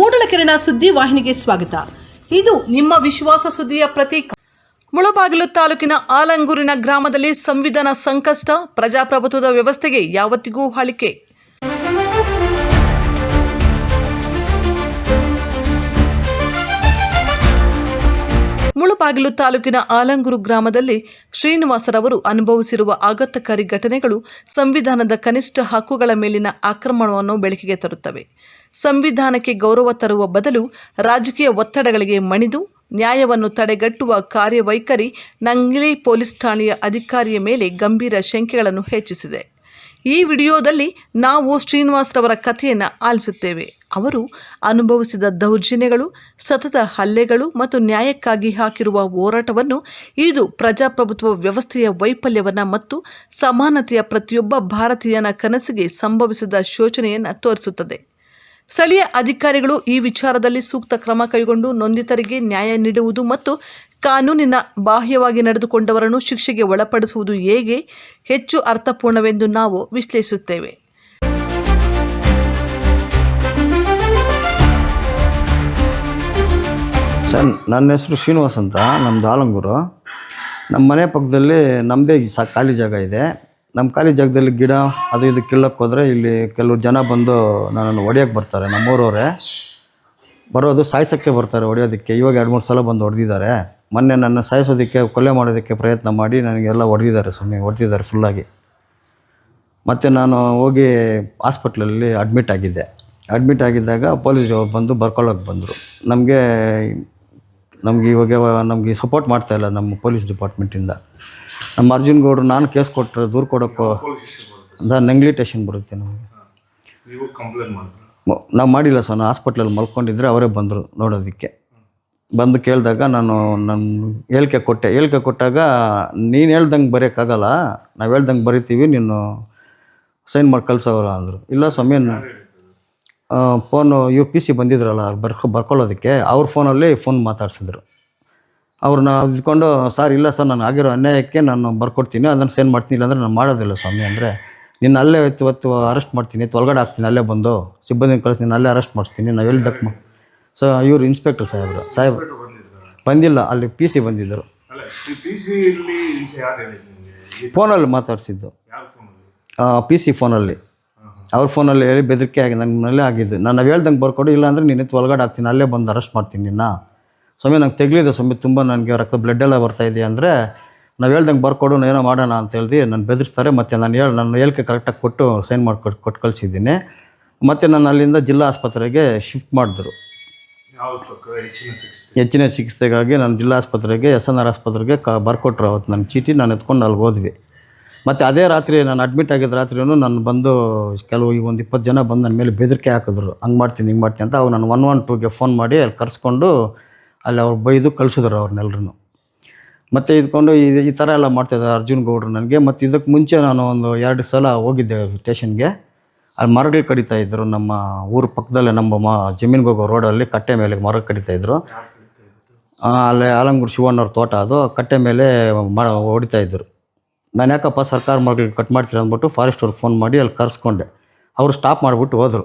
ಮೂಡಲಕೆರೆನ ಸುದ್ದಿ ವಾಹಿನಿಗೆ ಸ್ವಾಗತ. ಇದು ನಿಮ್ಮ ವಿಶ್ವಾಸ ಸುದ್ದಿಯ ಪ್ರತೀಕ. ಮುಳಬಾಗಿಲು ತಾಲೂಕಿನ ಆಲಂಗೂರಿನ ಗ್ರಾಮದಲ್ಲಿ ಸಂವಿಧಾನ ಸಂಕಷ್ಟ, ಪ್ರಜಾಪ್ರಭುತ್ವದ ವ್ಯವಸ್ಥೆಗೆ ಯಾವತ್ತಿಗೂ ಹಳಿಕೆ ಮುಳುಬಾಗಿಲು ತಾಲೂಕಿನ ಆಲಂಗೂರು ಗ್ರಾಮದಲ್ಲಿ ಶ್ರೀನಿವಾಸರವರು ಅನುಭವಿಸಿರುವ ಆಘಾತಕಾರಿ ಘಟನೆಗಳು ಸಂವಿಧಾನದ ಕನಿಷ್ಠ ಹಕ್ಕುಗಳ ಮೇಲಿನ ಆಕ್ರಮಣವನ್ನು ಬೆಳಕಿಗೆ ತರುತ್ತವೆ. ಸಂವಿಧಾನಕ್ಕೆ ಗೌರವ ತರುವ ಬದಲು ರಾಜಕೀಯ ಒತ್ತಡಗಳಿಗೆ ಮಣಿದು ನ್ಯಾಯವನ್ನು ತಡೆಗಟ್ಟುವ ಕಾರ್ಯವೈಖರಿ ನಂಗಿಲಿ ಪೊಲೀಸ್ ಠಾಣೆಯ ಅಧಿಕಾರಿಯ ಮೇಲೆ ಗಂಭೀರ ಶಂಕೆಗಳನ್ನು ಹೆಚ್ಚಿಸಿದೆ. ಈ ವಿಡಿಯೋದಲ್ಲಿ ನಾವು ಶ್ರೀನಿವಾಸ್ ರವರ ಕಥೆಯನ್ನು ಆಲಿಸುತ್ತೇವೆ. ಅವರು ಅನುಭವಿಸಿದ ದೌರ್ಜನ್ಯಗಳು, ಸತತ ಹಲ್ಲೆಗಳು ಮತ್ತು ನ್ಯಾಯಕ್ಕಾಗಿ ಹಾಕಿರುವ ಹೋರಾಟವನ್ನು ಇದು ಪ್ರಜಾಪ್ರಭುತ್ವ ವ್ಯವಸ್ಥೆಯ ವೈಫಲ್ಯವನ್ನು ಮತ್ತು ಸಮಾನತೆಯ ಪ್ರತಿಯೊಬ್ಬ ಭಾರತೀಯನ ಕನಸಿಗೆ ಸಂಭವಿಸಿದ ಶೋಚನೆಯನ್ನು ತೋರಿಸುತ್ತದೆ. ಸ್ಥಳೀಯ ಅಧಿಕಾರಿಗಳು ಈ ವಿಚಾರದಲ್ಲಿ ಸೂಕ್ತ ಕ್ರಮ ಕೈಗೊಂಡು ನೊಂದಿತರಿಗೆ ನ್ಯಾಯ ನೀಡುವುದು ಮತ್ತು ಕಾನೂನಿನ ಬಾಹ್ಯವಾಗಿ ನಡೆದುಕೊಂಡವರನ್ನು ಶಿಕ್ಷೆಗೆ ಒಳಪಡಿಸುವುದು ಹೇಗೆ ಹೆಚ್ಚು ಅರ್ಥಪೂರ್ಣವೆಂದು ನಾವು ವಿಶ್ಲೇಷಿಸುತ್ತೇವೆ. ಸರ್, ನನ್ನ ಹೆಸರು ಶ್ರೀನಿವಾಸ್ ಅಂತ ನಮ್ಮದು ಆಲಂಗೂರು. ನಮ್ಮ ಮನೆ ಪಕ್ಕದಲ್ಲಿ ನಮ್ಮದೇ ಸಹ ಖಾಲಿ ಜಾಗ ಇದೆ. ನಮ್ಮ ಖಾಲಿ ಜಾಗದಲ್ಲಿ ಗಿಡ ಅದು ಇದು ಕೀಳಕ್ಕೆ ಹೋದರೆ ಇಲ್ಲಿ ಕೆಲವು ಜನ ಬಂದು ನನ್ನನ್ನು ಹೊಡೆಯೋಕ್ಕೆ ಬರ್ತಾರೆ, ನಮ್ಮೂರವರೇ. ಬರೋದು ಸಾಯಿಸೋಕ್ಕೆ ಬರ್ತಾರೆ ಹೊಡೆಯೋದಕ್ಕೆ. ಇವಾಗ ಎರಡು ಮೂರು ಸಲ ಬಂದು ಹೊಡೆದಿದ್ದಾರೆ. ಮೊನ್ನೆ ನನ್ನ ಸಾಯಿಸೋದಕ್ಕೆ, ಕೊಲೆ ಮಾಡೋದಕ್ಕೆ ಪ್ರಯತ್ನ ಮಾಡಿ ನನಗೆಲ್ಲ ಹೊಡೆದಿದ್ದಾರೆ ಸುಮ್ಮನೆ ಹೊಡೆದಿದ್ದಾರೆ ಫುಲ್ಲಾಗಿ ಮತ್ತು ನಾನು ಹೋಗಿ ಹಾಸ್ಪಿಟ್ಲಲ್ಲಿ ಅಡ್ಮಿಟ್ ಆಗಿದ್ದೆ. ಅಡ್ಮಿಟ್ ಆಗಿದ್ದಾಗ ಪೊಲೀಸ್ ಬಂದು ಬರ್ಕೊಳ್ಳೋಕೆ ಬಂದರು. ನಮಗೆ ನಮಗೆ ಇವಾಗ ನಮಗೆ ಸಪೋರ್ಟ್ ಮಾಡ್ತಾ ಇಲ್ಲ ನಮ್ಮ ಪೊಲೀಸ್ ಡಿಪಾರ್ಟ್ಮೆಂಟಿಂದ ನಮ್ಮ ಅರ್ಜುನ್ ಗೌಡ್ರು ನಾನು ಕೇಸ್ ಕೊಟ್ಟರೆ ದೂರು ಕೊಡೋಕ್ಕೋ ಅಂದ ನಂಗ್ಲಿ ಟೇಷನ್ ಬರುತ್ತೆ ನಮಗೆ. ನೀವು ಕಂಪ್ಲೇಂಟ್ ಮಾಡಿದ್ರೆ ನಾವು ಮಾಡಿಲ್ಲ ಸರ್ ನಾನು ಹಾಸ್ಪಿಟ್ಲಲ್ಲಿ ಮಲ್ಕೊಂಡಿದ್ರೆ ಅವರೇ ಬಂದರು ನೋಡೋದಕ್ಕೆ. ಬಂದು ಕೇಳಿದಾಗ ನಾನು ನನ್ನ ಹೇಳಿಕೆ ಕೊಟ್ಟೆ. ಹೇಳಿಕೆ ಕೊಟ್ಟಾಗ ನೀನು ಹೇಳ್ದಂಗೆ ಬರೆಯೋಕ್ಕಾಗಲ್ಲ ನಾವು ಹೇಳ್ದಂಗೆ ಬರಿತೀವಿ ನೀನು ಸೈನ್ ಮಾಡಿ ಕಳ್ಸೋರ ಅಂದರು. ಇಲ್ಲ ಸ್ವಾಮಿ ಫೋನು ಯು ಪಿ ಸಿ ಬಂದಿದ್ರಲ್ಲ ಬರ್ಕೊ ಬರ್ಕೊಳ್ಳೋದಕ್ಕೆ ಅವ್ರ ಫೋನಲ್ಲಿ ಫೋನ್ ಮಾತಾಡ್ಸಿದ್ರು. ಅವ್ರನ್ನ ಇದ್ಕೊಂಡು ಸರ್ ಇಲ್ಲ ಸರ್ ನಾನು ಆಗಿರೋ ಅನ್ಯಾಯಕ್ಕೆ ನಾನು ಬರ್ಕೊಡ್ತೀನಿ ಅದನ್ನು ಸೇನ್ ಮಾಡ್ತೀನಿ ಇಲ್ಲಾಂದ್ರೆ ನಾನು ಮಾಡೋದಿಲ್ಲ ಸ್ವಾಮಿ ಅಂದರೆ ನಿನ್ನ ಅಲ್ಲೇ ಇವತ್ತು ಇವತ್ತು ಅರೆಸ್ಟ್ ಮಾಡ್ತೀನಿ ತೊಳಗಡೆ ಹಾಕ್ತೀನಿ ಅಲ್ಲೇ ಬಂದು ಸಿಬ್ಬಂದಿ ಕಳಿಸಿ ನಿನ್ನ ಅಲ್ಲೇ ಅರೆಸ್ಟ್ ಮಾಡಿಸ್ತೀನಿ ನಾವು ಎಲ್ಲಿ ದಕ್ ಸೊ ಇವರು ಇನ್ಸ್ಪೆಕ್ಟರ್ ಸಾಹೇಬ್ರು ಸಾಹೇಬ್ರು ಬಂದಿಲ್ಲ ಅಲ್ಲಿ ಪಿ ಸಿ ಬಂದಿದ್ದರು. ಫೋನಲ್ಲಿ ಮಾತಾಡಿಸಿದ್ದು. ಪಿ ಸಿ ಫೋನಲ್ಲಿ ಅವ್ರ ಫೋನಲ್ಲಿ ಹೇಳಿ ಬೆದರಿಕೆ ಆಗಿ ನನ್ನಲ್ಲೇ ಆಗಿದ್ದು. ನಾನು ಹೇಳ್ದಂಗೆ ಬರ್ಕೊಡು ಇಲ್ಲಾಂದ್ರೆ ನೀನು ಎತ್ತು ಒಳಗಡೆ ಹಾಕ್ತೀನಿ ಅಲ್ಲೇ ಬಂದು ಅರೆಸ್ಟ್ ಮಾಡ್ತೀನಿ ನಿನ್ನ. ಸ್ವಾಮಿ ನಂಗೆ ತೆಗ್ಲಿದೆ ಸ್ವಾಮಿ ತುಂಬ ನನಗೆ ರಕ್ತ ಬ್ಲಡ್ ಎಲ್ಲ ಬರ್ತಾ ಇದೆ ಅಂದರೆ ನಾವು ಹೇಳ್ದಂಗೆ ಬರ್ಕೊಡು ಏನೋ ಮಾಡೋಣ ಅಂತ ಹೇಳ್ದು ನಾನು ಬೆದರಿಸ್ತಾರೆ ಮತ್ತು ನಾನು ಹೇಳಿ ನನ್ನ ಹೇಳಿಕೆ ಕರೆಕ್ಟಾಗಿ ಕೊಟ್ಟು ಸೈನ್ ಮಾಡಿ ಕೊಟ್ಟು ಕೊಟ್ಟು ಕಳಿಸಿದ್ದೀನಿ. ಮತ್ತು ನಾನು ಅಲ್ಲಿಂದ ಜಿಲ್ಲಾ ಆಸ್ಪತ್ರೆಗೆ ಶಿಫ್ಟ್ ಮಾಡಿದ್ರು. ಹೆಚ್ಚಿನ ಚಿಕಿತ್ಸೆಗಾಗಿ ನಾನು ಜಿಲ್ಲಾ ಆಸ್ಪತ್ರೆಗೆ ಎಸ್ ಎನ್ ಆರ್ ಆಸ್ಪತ್ರೆಗೆ ಕ ಬರ್ಕೊಟ್ರು ಅವತ್ತು ನನ್ನ ಚೀಟಿ ನಾನು ಎತ್ಕೊಂಡು ಅಲ್ಲಿ ಹೋದ್ವಿ. ಮತ್ತು ಅದೇ ರಾತ್ರಿ ನಾನು ಅಡ್ಮಿಟ್ ಆಗಿದ್ದ ರಾತ್ರಿಯೂ ನಾನು ಬಂದು ಕೆಲವು ಈ ಒಂದು ಇಪ್ಪತ್ತು ಜನ ಬಂದು ನನ್ನ ಮೇಲೆ ಬೆದರಿಕೆ ಹಾಕಿದ್ರು. ಹಂಗೆ ಮಾಡ್ತೀನಿ ಹಿಂಗೆ ಮಾಡ್ತೀನಿ ಅಂತ ಅವ್ರು ನಾನು ಒನ್ ಒನ್ ಟೂಗೆ ಫೋನ್ ಮಾಡಿ ಅಲ್ಲಿ ಕರೆಸ್ಕೊಂಡು ಅಲ್ಲಿ ಅವ್ರು ಬೈದು ಕಳಿಸಿದ್ರು ಅವ್ರನ್ನೆಲ್ಲರೂ ಮತ್ತು ಇದ್ಕೊಂಡು ಈ ಈ ಥರ ಎಲ್ಲ ಮಾಡ್ತಾಯಿದ್ದಾರೆ ಅರ್ಜುನ್ ಗೌಡ್ರು ನನಗೆ. ಮತ್ತು ಇದಕ್ಕೆ ಮುಂಚೆ ನಾನು ಒಂದು ಎರಡು ಸಲ ಹೋಗಿದ್ದೆ ಸ್ಟೇಷನ್ಗೆ. ಅಲ್ಲಿ ಮರಗಳು ಕಡಿತಾ ಇದ್ದರು ನಮ್ಮ ಊರ ಪಕ್ಕದಲ್ಲೇ ನಮ್ಮ ಮ ಜಮೀನ್ಗೆ ರೋಡಲ್ಲಿ ಕಟ್ಟೆ ಮೇಲೆ ಮರ ಕಡಿತಾ ಇದ್ದರು ಅಲ್ಲೇ ಆಲಂಗೂರು ಶಿವಣ್ಣವ್ರ ತೋಟ ಅದು ಕಟ್ಟೆ ಮೇಲೆ ಮರ ಇದ್ದರು ನಾನು ಯಾಕಪ್ಪ ಸರ್ಕಾರ ಮರಗಳು ಕಟ್ ಮಾಡ್ತೀರ ಅಂದ್ಬಿಟ್ಟು ಫಾರೆಸ್ಟ್ ಅವ್ರಿಗೆ ಫೋನ್ ಮಾಡಿ ಅಲ್ಲಿ ಕರೆಸ್ಕೊಂಡೆ. ಅವರು ಸ್ಟಾಪ್ ಮಾಡಿಬಿಟ್ಟು ಹೋದರು.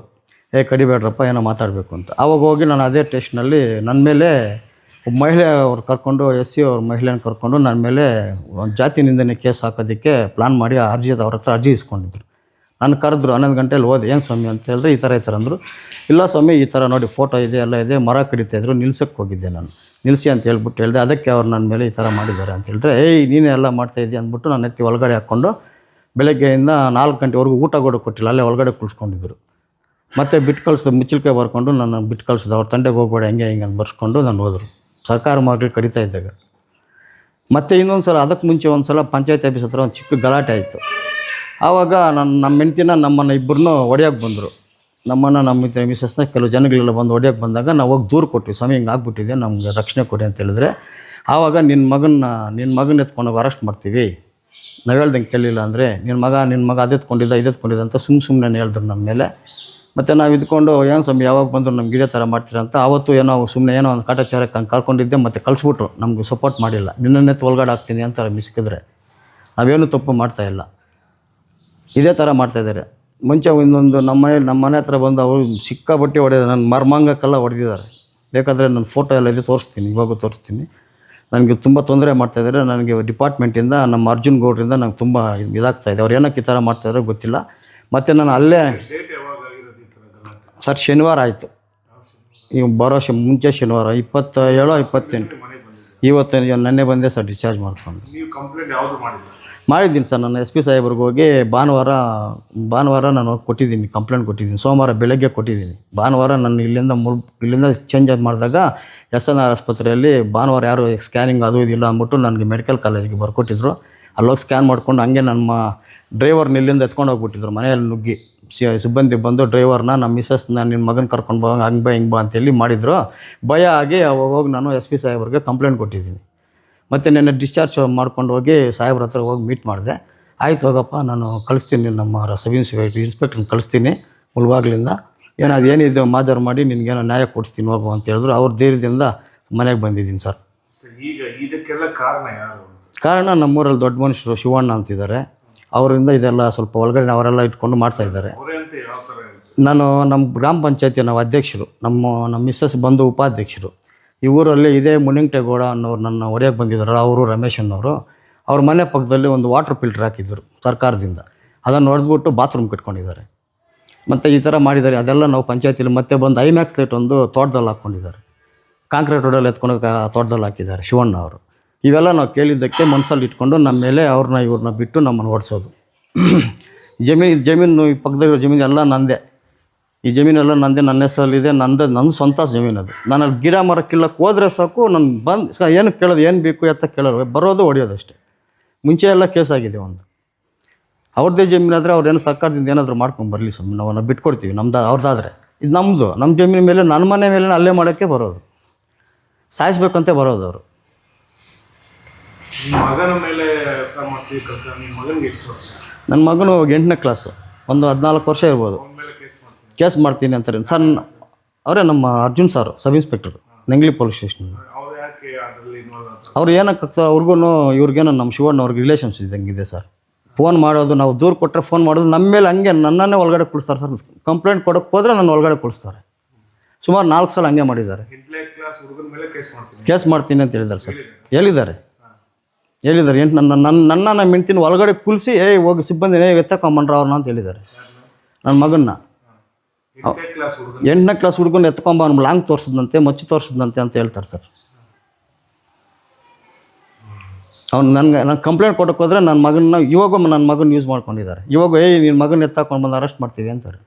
ಏ ಕಡಿಬೇಡ್ರಪ್ಪ ಏನೋ ಮಾತಾಡಬೇಕು ಅಂತ. ಆವಾಗ ಹೋಗಿ ನಾನು ಅದೇ ಟೆಸ್ಟ್ನಲ್ಲಿ ನನ್ನ ಮೇಲೆ ಒಬ್ಬ ಮಹಿಳೆ ಅವ್ರು ಕರ್ಕೊಂಡು, ಎಸ್ ಸಿ ಅವ್ರ ಮಹಿಳೆಯನ್ನು ಕರ್ಕೊಂಡು ನನ್ನ ಮೇಲೆ ಒಂದು ಜಾತಿ ನಿಂದನೆ ಕೇಸ್ ಹಾಕೋದಕ್ಕೆ ಪ್ಲಾನ್ ಮಾಡಿ ಅರ್ಜಿ ಅವ್ರ ಹತ್ರ ಅರ್ಜಿ ಇಸ್ಕೊಂಡಿದ್ರು. ನಾನು ಕರೆದ್ರು, ಹನ್ನೊಂದು ಗಂಟೆಲಿ ಹೋದೆ, ಏನು ಸ್ವಾಮಿ ಅಂತ ಹೇಳಿದ್ರೆ ಈ ಥರ ಈ ಥರ ಅಂದರು. ಇಲ್ಲ ಸ್ವಾಮಿ, ಈ ಥರ ನೋಡಿ ಫೋಟೋ ಇದೆ, ಎಲ್ಲ ಇದೆ, ಮರ ಕಡಿತಾ ಇದ್ರು ನಿಲ್ಸಕ್ಕೆ ಹೋಗಿದ್ದೆ ನಾನು. ನಿಲ್ಲಿಸಿ ಅಂತ ಹೇಳ್ಬಿಟ್ಟು ಹೇಳಿದೆ, ಅದಕ್ಕೆ ಅವ್ರು ನನ್ನ ಮೇಲೆ ಈ ಥರ ಮಾಡಿದ್ದಾರೆ ಅಂತ ಹೇಳಿದ್ರೆ, ಏಯ್, ನೀನೇ ಎಲ್ಲ ಮಾಡ್ತಾ ಇದ್ದೀಯ ಅಂದ್ಬಿಟ್ಟು ನಾನು ಎತ್ತಿ ಒಳಗಡೆ ಹಾಕ್ಕೊಂಡು ಬೆಳಗ್ಗೆಯಿಂದ ನಾಲ್ಕು ಗಂಟೆವರೆಗೂ ಊಟ ಕೂಡ ಕೊಟ್ಟಿಲ್ಲ, ಅಲ್ಲೇ ಒಳಗಡೆ ಕುಳಿಸ್ಕೊಂಡಿದ್ರು. ಮತ್ತೆ ಬಿಟ್ಟು ಕಳ್ಸಿದ ಮುಚ್ಚಲ್ಕಾಯಿ ಬರ್ಕೊಂಡು ನಾನು ಬಿಟ್ಟು ಕಳ್ಸಿದ, ಅವ್ರ ತಂಡೆಗೆ ಹೋಗ್ಬೇಡ, ಹೆಂಗೆ ಹಿಂಗೆ ಅಂತ ಬರ್ಸ್ಕೊಂಡು ನಾನು ಹೋದರು. ಸರ್ಕಾರ ಮಾರ್ಗ ಕಡಿತಾ ಇದ್ದಾಗ. ಮತ್ತು ಇನ್ನೊಂದು ಸಲ ಅದಕ್ಕೆ ಮುಂಚೆ ಒಂದು ಸಲ ಪಂಚಾಯತ್ ಆಫೀಸ್ ಹತ್ರ ಒಂದು ಚಿಕ್ಕ ಗಲಾಟೆ ಆಯಿತು. ಆವಾಗ ನನ್ನ ನಮ್ಮ ಹೆಂಡ್ತಿನ, ನಮ್ಮನ್ನು ಇಬ್ಬರನ್ನೂ ಹೊಡೆಯೋಕೆ ಬಂದರು. ನಮ್ಮನ್ನು ನಮ್ಮ ಮಿಸಸ್ನ ಕೆಲವು ಜನಗಳೆಲ್ಲ ಬಂದು ಹೊಡೆಯೋಕೆ ಬಂದಾಗ ನಾವು ಹೋಗಿ ದೂರು ಕೊಟ್ವಿ. ಸ್ವಾಮಿ ಹಿಂಗೆ ಆಗ್ಬಿಟ್ಟಿದೆ, ನಮಗೆ ರಕ್ಷಣೆ ಕೊಡಿ ಅಂತ ಹೇಳಿದ್ರೆ. ಆವಾಗ ನಿನ್ನ ಮಗನ್ನ ನಿನ್ನ ಮಗನ ಎತ್ಕೊಂಡು ಅರೆಸ್ಟ್ ಮಾಡ್ತೀವಿ. ನಾವು ಹೇಳ್ದಂಗೆ ಕೇಳಿಲ್ಲ ಅಂದರೆ ನಿನ್ನ ಮಗ ನಿನ್ನ ಮಗ ಅದೆತ್ಕೊಂಡಿದ್ದ ಇದೆತ್ಕೊಂಡಿದ್ದ ಅಂತ ಸುಮ್ಮ ಸುಮ್ಮನೆ ಹೇಳಿದ್ರು ನಮ್ಮ ಮೇಲೆ. ಮತ್ತು ನಾವು ಇದ್ಕೊಂಡು, ಏನು ಸ್ವಾಮಿ, ಯಾವಾಗ ಬಂದರು ನಮ್ಗೆ ಇದೇ ಥರ ಮಾಡ್ತೀರ ಅಂತ? ಆವತ್ತು ಏನೋ ಸುಮ್ಮನೆ ಏನೋ ಒಂದು ಕಾಟಾಚಾರಕ್ಕೆ ಹಂಗೆ ಕರ್ಕೊಂಡಿದ್ದೆ ಮತ್ತು ಕಳಿಸ್ಬಿಟ್ರು. ನಮಗೆ ಸಪೋರ್ಟ್ ಮಾಡಿಲ್ಲ. ನಿನ್ನನ್ನೇ ಒಳಗಡೆ ಹಾಕ್ತೀನಿ ಅಂತ ಮಿಸ್ಕಿದ್ರೆ, ನಾವೇನು ತಪ್ಪು ಮಾಡ್ತಾ ಇಲ್ಲ. ಇದೇ ಥರ ಮಾಡ್ತಾಯಿದ್ದಾರೆ ಮುಂಚೆ ಇನ್ನೊಂದು ನಮ್ಮ ಮನೇಲಿ ನಮ್ಮ ಮನೆ ಹತ್ರ ಬಂದು ಅವರು ಸಿಕ್ಕಾಪಟ್ಟೆ ಹೊಡೆದ್ರೆ ನನ್ನ ಮರ್ಮಾಂಗಕ್ಕೆಲ್ಲ ಹೊಡೆದಿದ್ದಾರೆ. ಬೇಕಾದರೆ ನನ್ನ ಫೋಟೋ ಎಲ್ಲ ಇದೆ ತೋರಿಸ್ತೀನಿ, ಇವಾಗೂ ತೋರಿಸ್ತೀನಿ. ನನಗೆ ತುಂಬ ತೊಂದರೆ ಮಾಡ್ತಾಯಿದ್ದಾರೆ ನನಗೆ ಡಿಪಾರ್ಟ್ಮೆಂಟಿಂದ ನಮ್ಮ ಅರ್ಜುನ್ ಗೌಡ್ರಿಂದ ನಂಗೆ ತುಂಬ ಇದಾಗ್ತಾ ಇದೆ. ಅವ್ರು ಏನಕ್ಕೆ ಈ ಥರ ಮಾಡ್ತಾಯಿದ್ರೆ ಗೊತ್ತಿಲ್ಲ. ಮತ್ತು ನಾನು ಅಲ್ಲೇ ಡೇಟ್ ಯಾವಾಗ ಆಗಿರೋದು ಈ ಥರ ಗಲಾಟೆ ಸರ್ ಶನಿವಾರ ಆಯಿತು. ಈಗ ಬರೋ ಶ ಮುಂಚೆ ಶನಿವಾರ ಇಪ್ಪತ್ತ ಏಳು ಇಪ್ಪತ್ತೆಂಟು. ಇವತ್ತು ನೆನ್ನೆ ಬಂದೆ ಸರ್ ಡಿಸ್ಚಾರ್ಜ್ ಮಾಡ್ಕೊಂಡು. ಮಾಡಿದ್ದೀನಿ ಸರ್ ನಾನು ಎಸ್ ಪಿ ಸಾಹೇಬ್ರಿಗೆ ಹೋಗಿ ಭಾನುವಾರ ಭಾನುವಾರ ನಾನು ಹೋಗಿ ಕೊಟ್ಟಿದ್ದೀನಿ ಕಂಪ್ಲೇಂಟ್ ಕೊಟ್ಟಿದ್ದೀನಿ. ಸೋಮವಾರ ಬೆಳಗ್ಗೆ ಕೊಟ್ಟಿದ್ದೀನಿ. ಭಾನುವಾರ ನಾನು ಇಲ್ಲಿಂದ ಮುಲ್ ಇಲ್ಲಿಂದ ಚೇಂಜ್ ಮಾಡಿದಾಗ ಎಸ್ ಎನ್ ಆರ್ ಆಸ್ಪತ್ರೆಯಲ್ಲಿ ಭಾನುವಾರ ಯಾರು ಸ್ಕ್ಯಾನಿಂಗ್ ಅದು ಇದಿಲ್ಲ ಅಂದ್ಬಿಟ್ಟು ನನಗೆ ಮೆಡಿಕಲ್ ಕಾಲೇಜಿಗೆ ಬರ್ಕೊಟ್ಟಿದ್ರು. ಅಲ್ಲೋಗಿ ಸ್ಕ್ಯಾನ್ ಮಾಡ್ಕೊಂಡು ಹಂಗೆ ನಮ್ಮ ಡ್ರೈವರ್ನ ಇಲ್ಲಿಂದ ಎತ್ಕೊಂಡು ಹೋಗ್ಬಿಟ್ಟಿದ್ರು ಮನೆಯಲ್ಲಿ ನುಗ್ಗಿ. ಸಿ- ಸಿಬ್ಬಂದಿ ಬಂದು ಡ್ರೈವರ್ನ ನಮ್ಮ ಮಿಸ್ಸಸ್ನ ನಿನ್ನ ಮಗನ ಕರ್ಕೊಂಡು ಬಾ ಹಂಗೆ ಬಾ ಹಿಂಗೆ ಬಾ ಅಂತೇಳಿ ಮಾಡಿದ್ರು. ಭಯ ಆಗಿ ಅವಾಗ ಹೋಗಿ ನಾನು ಎಸ್ ಪಿ ಸಾಹೇಬ್ರಿಗೆ ಕಂಪ್ಲೇಂಟ್ ಕೊಟ್ಟಿದ್ದೀನಿ. ಮತ್ತು ನಿನ್ನೆ ಡಿಸ್ಚಾರ್ಜ್ ಮಾಡ್ಕೊಂಡು ಹೋಗಿ ಸಾಹೇಬ್ರ ಹತ್ರ ಹೋಗಿ ಮೀಟ್ ಮಾಡಿದೆ. ಆಯ್ತು ಹೋಗಪ್ಪ ನಾನು ಕಳಿಸ್ತೀನಿ ನಮ್ಮ ಸಬ್ ಇನ್ಸ್ಪೆಕ್ಟರ್ ಇನ್ಸ್ಪೆಕ್ಟ್ರನ್ನ ಕಳಿಸ್ತೀನಿ ಮುಳುವಾಗ್ಲಿಂದ. ಏನೋ ಏನಿದೆ ಮಾಜರ್ ಮಾಡಿ ನಿನಗೇನೋ ನ್ಯಾಯ ಕೊಡಿಸ್ತೀನಿ ಹೋಗು ಅಂತ ಹೇಳಿದ್ರು. ಅವ್ರ ಧೈರ್ಯದಿಂದ ಮನೆಗೆ ಬಂದಿದ್ದೀನಿ ಸರ್. ಸರ್ ಈಗ ಇದಕ್ಕೆಲ್ಲ ಕಾರಣ ಯಾರು? ಕಾರಣ ನಮ್ಮೂರಲ್ಲಿ ದೊಡ್ಡ ಮನುಷ್ಯರು ಶಿವಣ್ಣ ಅಂತಿದ್ದಾರೆ. ಅವರಿಂದ ಇದೆಲ್ಲ ಸ್ವಲ್ಪ ಒಳಗಡೆ ಅವರೆಲ್ಲ ಇಟ್ಕೊಂಡು ಮಾಡ್ತಾ ಹೇಳ್ತಾರೆ? ನಾನು ನಮ್ಮ ಗ್ರಾಮ ಪಂಚಾಯತಿ ನಾವು ಅಧ್ಯಕ್ಷರು ನಮ್ಮ ನಮ್ಮ ಮಿಸ್ಸಸ್ ಬಂದು ಉಪಾಧ್ಯಕ್ಷರು. ಈ ಊರಲ್ಲಿ ಇದೇ ಮುನಿಂಗ್ಟೇಗೌಡ ಅನ್ನೋರು ನನ್ನ ಹೊಡೆಯೋಕ್ಕೆ ಬಂದಿದ್ದಾರೆ ಅವರು ರಮೇಶ್ ಅನ್ನೋರು. ಅವ್ರ ಮನೆ ಪಕ್ಕದಲ್ಲಿ ಒಂದು ವಾಟರ್ ಫಿಲ್ಟರ್ ಹಾಕಿದ್ದರು ಸರ್ಕಾರದಿಂದ. ಅದನ್ನು ಹೊಡೆದ್ಬಿಟ್ಟು ಬಾತ್ರೂಮ್ ಕಟ್ಕೊಂಡಿದ್ದಾರೆ. ಮತ್ತು ಈ ಥರ ಮಾಡಿದ್ದಾರೆ. ಅದೆಲ್ಲ ನಾವು ಪಂಚಾಯತಿಲಿ ಮತ್ತೆ ಬಂದು ಐಮ್ಯಾಕ್ಸ್ ಲೈಟ್ ಒಂದು ತೋಟದಲ್ಲಿ ಹಾಕ್ಕೊಂಡಿದ್ದಾರೆ. ಕಾಂಕ್ರೀಟ್ ರೋಡಲ್ಲಿ ಎತ್ಕೊಂಡು ತೋಟದಲ್ಲಿ ಹಾಕಿದ್ದಾರೆ ಶಿವಣ್ಣ ಅವರು. ಇವೆಲ್ಲ ನಾವು ಕೇಳಿದ್ದಕ್ಕೆ ಮನಸ್ಸಲ್ಲಿ ಇಟ್ಕೊಂಡು ನಮ್ಮ ಮೇಲೆ ಅವ್ರನ್ನ ಇವ್ರನ್ನ ಬಿಟ್ಟು ನಮ್ಮನ್ನು ಓಡಿಸೋದು. ಜಮೀನು ಜಮೀನು ಈ ಪಕ್ಕದಲ್ಲಿರೋ ಜಮೀನು ಎಲ್ಲ ನಂದೇ. ಈ ಜಮೀನೆಲ್ಲ ನಂದೇ, ನನ್ನ ಹೆಸರಲ್ಲಿದೆ, ನಂದು, ನನ್ನ ಸ್ವಂತ ಜಮೀನು ಅದು. ನಾನು ಗಿಡ ಮರ ಕಿಲ್ಲಕ್ಕೆ ಹೋದ್ರೆ ಸಾಕು, ನಾನು ಬಂದು ಏನು ಕೇಳೋದು, ಏನು ಬೇಕು ಅಂತ ಕೇಳೋರು, ಬರೋದು ಹೊಡೆಯೋದು ಅಷ್ಟೇ. ಮುಂಚೆ ಎಲ್ಲ ಆಗಿದೆ ಒಂದು. ಅವ್ರದ್ದೇ ಜಮೀನಾದರೆ ಅವ್ರೇನು ಸರ್ಕಾರದಿಂದ ಏನಾದರೂ ಮಾಡ್ಕೊಂಡು ಬರಲಿ ಸುಮ್ಮನೆ ನಾವು ನಾವು ಬಿಟ್ಕೊಡ್ತೀವಿ, ನಮ್ದು, ಅವ್ರದ್ದಾದರೆ. ಇದು ನಮ್ಮದು ನಮ್ಮ ಜಮೀನ ಮೇಲೆ, ನನ್ನ ಮನೆ ಮೇಲೆ ಅಲ್ಲೇ ಮಾಡೋಕ್ಕೆ ಬರೋದು. ಸಾಯಿಸ್ಬೇಕಂತೆ ಬರೋದು ಅವರು. ನಿಮ್ಮ ಮಗನ ಮೇಲೆ ಎಫ್ಐಆರ್ ಮಾಡ್ತೀವಿ ಕಲ್ತ ನಿಮ್ಮ ಮಗನಿಗೆ ಎಷ್ಟು ವರ್ಷ? ನನ್ನ ಮಗನು ಎಂಟನೇ ಕ್ಲಾಸು ಒಂದು ಹದಿನಾಲ್ಕು ವರ್ಷ ಇರ್ಬೋದು. ಅವನ ಮೇಲೆ ಕೇಸ್ ಮಾಡ್ತೀನಿ ಕೇಸ್ ಮಾಡ್ತೀನಿ ಅಂತಾರೆ. ಸರ್ ಅವರೇ ನಮ್ಮ ಅರ್ಜುನ್ ಸಾರು ಸಬ್ ಇನ್ಸ್ಪೆಕ್ಟರ್ ನೆಂಗ್ಲಿ ಪೊಲೀಸ್ ಸ್ಟೇಷನ್ ಅವ್ರು ಯಾಕೆ ಅದರಲ್ಲಿ ಇನ್ವಾಲ್ವ್ ಆಗ್ತಾರೆ? ಅವ್ರು ಏನಕ್ಕೆ ಅವ್ರಿಗೂ ಇವ್ರಿಗೇನೋ ನಮ್ಮ ಶಿವಣ್ಣ ಅವ್ರಿಗೆ ರಿಲೇಷನ್ಸ್ ಇದ್ದಂಗಿದೆ ಸರ್ ಫೋನ್ ಮಾಡೋದು ನಾವು ದೂರ ಕೊಟ್ಟರೆ ಫೋನ್ ಮಾಡೋದು ನಮ್ಮ ಮೇಲೆ ಹಂಗೆ ನನ್ನನ್ನೇ ಒಳಗಡೆ ಕುಳಿಸ್ತಾರೆ ಸರ್ ಕಂಪ್ಲೇಂಟ್ ಕೊಡೋಕ್ಕೆ ಹೋದರೆ ನನ್ನ ಒಳಗಡೆ ಕುಳಿಸ್ತಾರೆ. ಸುಮಾರು ನಾಲ್ಕು ಸಲ ಹಂಗೆ ಮಾಡಿದ್ದಾರೆ. ಎಂಟನೇ ಕ್ಲಾಸ್ ಹುಡುಗನ ಮೇಲೆ ಕೇಸ್ ಮಾಡ್ತೀನಿ. ಕೇಸ್ ಮಾಡ್ತೀನಿ ಅಂತ ಹೇಳಿದ್ದಾರೆ ಸರ್ ಹೇಳಿದ್ದಾರೆ ಹೇಳಿದ್ದಾರೆ ಎಂಟು ನನ್ನ ನನ್ನ ನನ್ನ ನಮ್ಮ ಹೆಂಡ್ತಿನ ಒಳಗಡೆ ಕುಲಿಸಿ ಏ ಹೋಗಿ ಸಿಬ್ಬಂದಿ ಏ ಎತ್ತಕೊಂಬಂಡ್ರ ಅವ್ರನ್ನ ಅಂತ ಹೇಳಿದ್ದಾರೆ. ನನ್ನ ಮಗನ್ನ. ಎಂಟನೇ ಕ್ಲಾಸ್ ಹುಡುಗನ? ಎತ್ಕೊಂಬ ಅವ್ನು ಲಾಂಗ್ ತೋರಿಸಿದಂತೆ ಮಚ್ಚು ತೋರಿಸಿದಂತೆ ಅಂತ ಹೇಳ್ತಾರೆ ಸರ್. ಅವ್ನು ನನಗೆ ನಾನು ಕಂಪ್ಲೇಂಟ್ ಕೊಡೋಕೆ ಹೋದರೆ ನನ್ನ ಮಗನ್ನ ಇವಾಗ ನನ್ನ ಮಗನ ಯೂಸ್ ಮಾಡ್ಕೊಂಡಿದ್ದಾರೆ. ಇವಾಗ ಏಯ್ ನಿನ್ನ ಮಗನ ಎತ್ತಾಕೊಂಡು ಬಂದು ಅರೆಸ್ಟ್ ಮಾಡ್ತೀವಿ ಅಂತಾರೆ.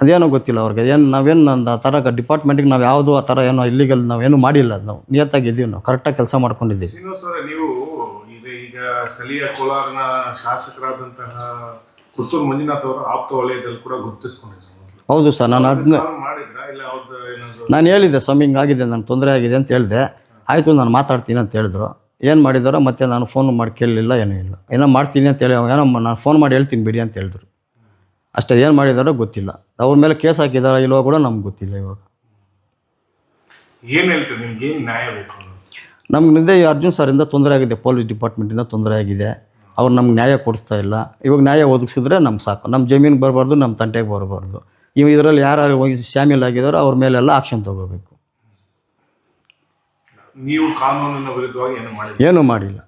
ಅದೇನೋ ಗೊತ್ತಿಲ್ಲ ಅವ್ರಿಗೆ. ಏನು ನಾವೇನು ನನ್ನ ಆ ಥರ ಡಿಪಾರ್ಟ್ಮೆಂಟಿಗೆ ನಾವು ಯಾವುದು ಆ ಥರ ಏನೋ ಇಲ್ಲಿಗಲ್ ಏನು ಮಾಡಿಲ್ಲ ಅದು ನಾವು. ನಿಯತ್ತಾಗಿ ಇದ್ದೀವಿ ನಾವು. ಕರೆಕ್ಟಾಗಿ ಕೆಲಸ ಮಾಡ್ಕೊಂಡಿದ್ದೀವಿ. ಶ್ರೀನಿವಾಸ್ ಅವರೇ ನೀವು ಈಗ ಈಗ ಸ್ಥಳೀಯ ಕೋಲಾರನ ಶಾಸಕರಾದಂತಹ ಪುತ್ತೂರು ಮಂಜುನಾಥ್ ಅವರ ಆಪ್ತ ವಲಯದಲ್ಲಿ ಕೂಡ ಗುರುತಿಸ್ಕೊಂಡಿದ್ದಾರೆ? ಹೌದು ಸರ್ ನಾನು ಅದನ್ನ ಕಾಲ್ ಮಾಡಿದ್ರಾ? ಇಲ್ಲ ಅವ್ರದ್ದು ಏನಾದ್ರು ನಾನು ಹೇಳಿದ್ದೆ ಸ್ವಾಮಿ ಹಿಂಗಾಗಿದೆ ನನಗೆ ತೊಂದರೆ ಆಗಿದೆ ಅಂತ ಹೇಳಿದೆ. ಆಯಿತು ನಾನು ಮಾತಾಡ್ತೀನಿ ಅಂತ ಹೇಳಿದ್ರು. ಏನು ಮಾಡಿದಾರೋ ಮತ್ತೆ ನಾನು ಫೋನ್ ಮಾಡಿ ಕೇಳಲಿಲ್ಲ ಏನೂ ಇಲ್ಲ. ಏನೋ ಮಾಡ್ತೀನಿ ಅಂತ ಹೇಳಿ ಏನೋ ನಾನು ಫೋನ್ ಮಾಡಿ ಹೇಳ್ತೀನಿ ಬಿಡಿ ಅಂತ ಹೇಳಿದ್ರು. ಅಷ್ಟೇ ಏನು ಮಾಡಿದಾರೋ ಗೊತ್ತಿಲ್ಲ. ಅವ್ರ ಮೇಲೆ ಕೇಸ್ ಹಾಕಿದಾರೋ ಇಲ್ವೋ ಕೂಡ ನಮ್ಗೆ ಗೊತ್ತಿಲ್ಲ ಇವಾಗ. ಏನು ಹೇಳ್ತೀರಿ ನಿಮ್ಗೆ? ಏನ್ ನ್ಯಾಯ ಬೇಕು? ನಮ್ಗೆ ನಿಂದೆ ಈ ಅರ್ಜುನ್ ಸರಿಂದ ತೊಂದರೆ ಆಗಿದೆ ಪೊಲೀಸ್ ಡಿಪಾರ್ಟ್ಮೆಂಟಿಂದ ತೊಂದರೆ ಆಗಿದೆ. ಅವ್ರು ನಮ್ಗೆ ನ್ಯಾಯ ಕೊಡಿಸ್ತಾ ಇಲ್ಲ. ಇವಾಗ ನ್ಯಾಯ ಒದಗಿಸಿದ್ರೆ ನಮ್ಗೆ ಸಾಕು. ನಮ್ಮ ಜಮೀನಿಗೆ ಬರಬಾರ್ದು ನಮ್ಮ ತಂಟೆಗೆ ಬರಬಾರ್ದು. ಇವು ಇದರಲ್ಲಿ ಯಾರು ಶಾಮೀಲ್ ಆಗಿದಾರೋ ಅವ್ರ ಮೇಲೆಲ್ಲ ಆಕ್ಷನ್ ತಗೋಬೇಕು. ನೀವು ಕಾನೂನಿನ ವಿರುದ್ಧವಾಗಿ ಏನು ಮಾಡಿದ್ರಿ ಏನೂ ಮಾಡಿಲ್ಲ.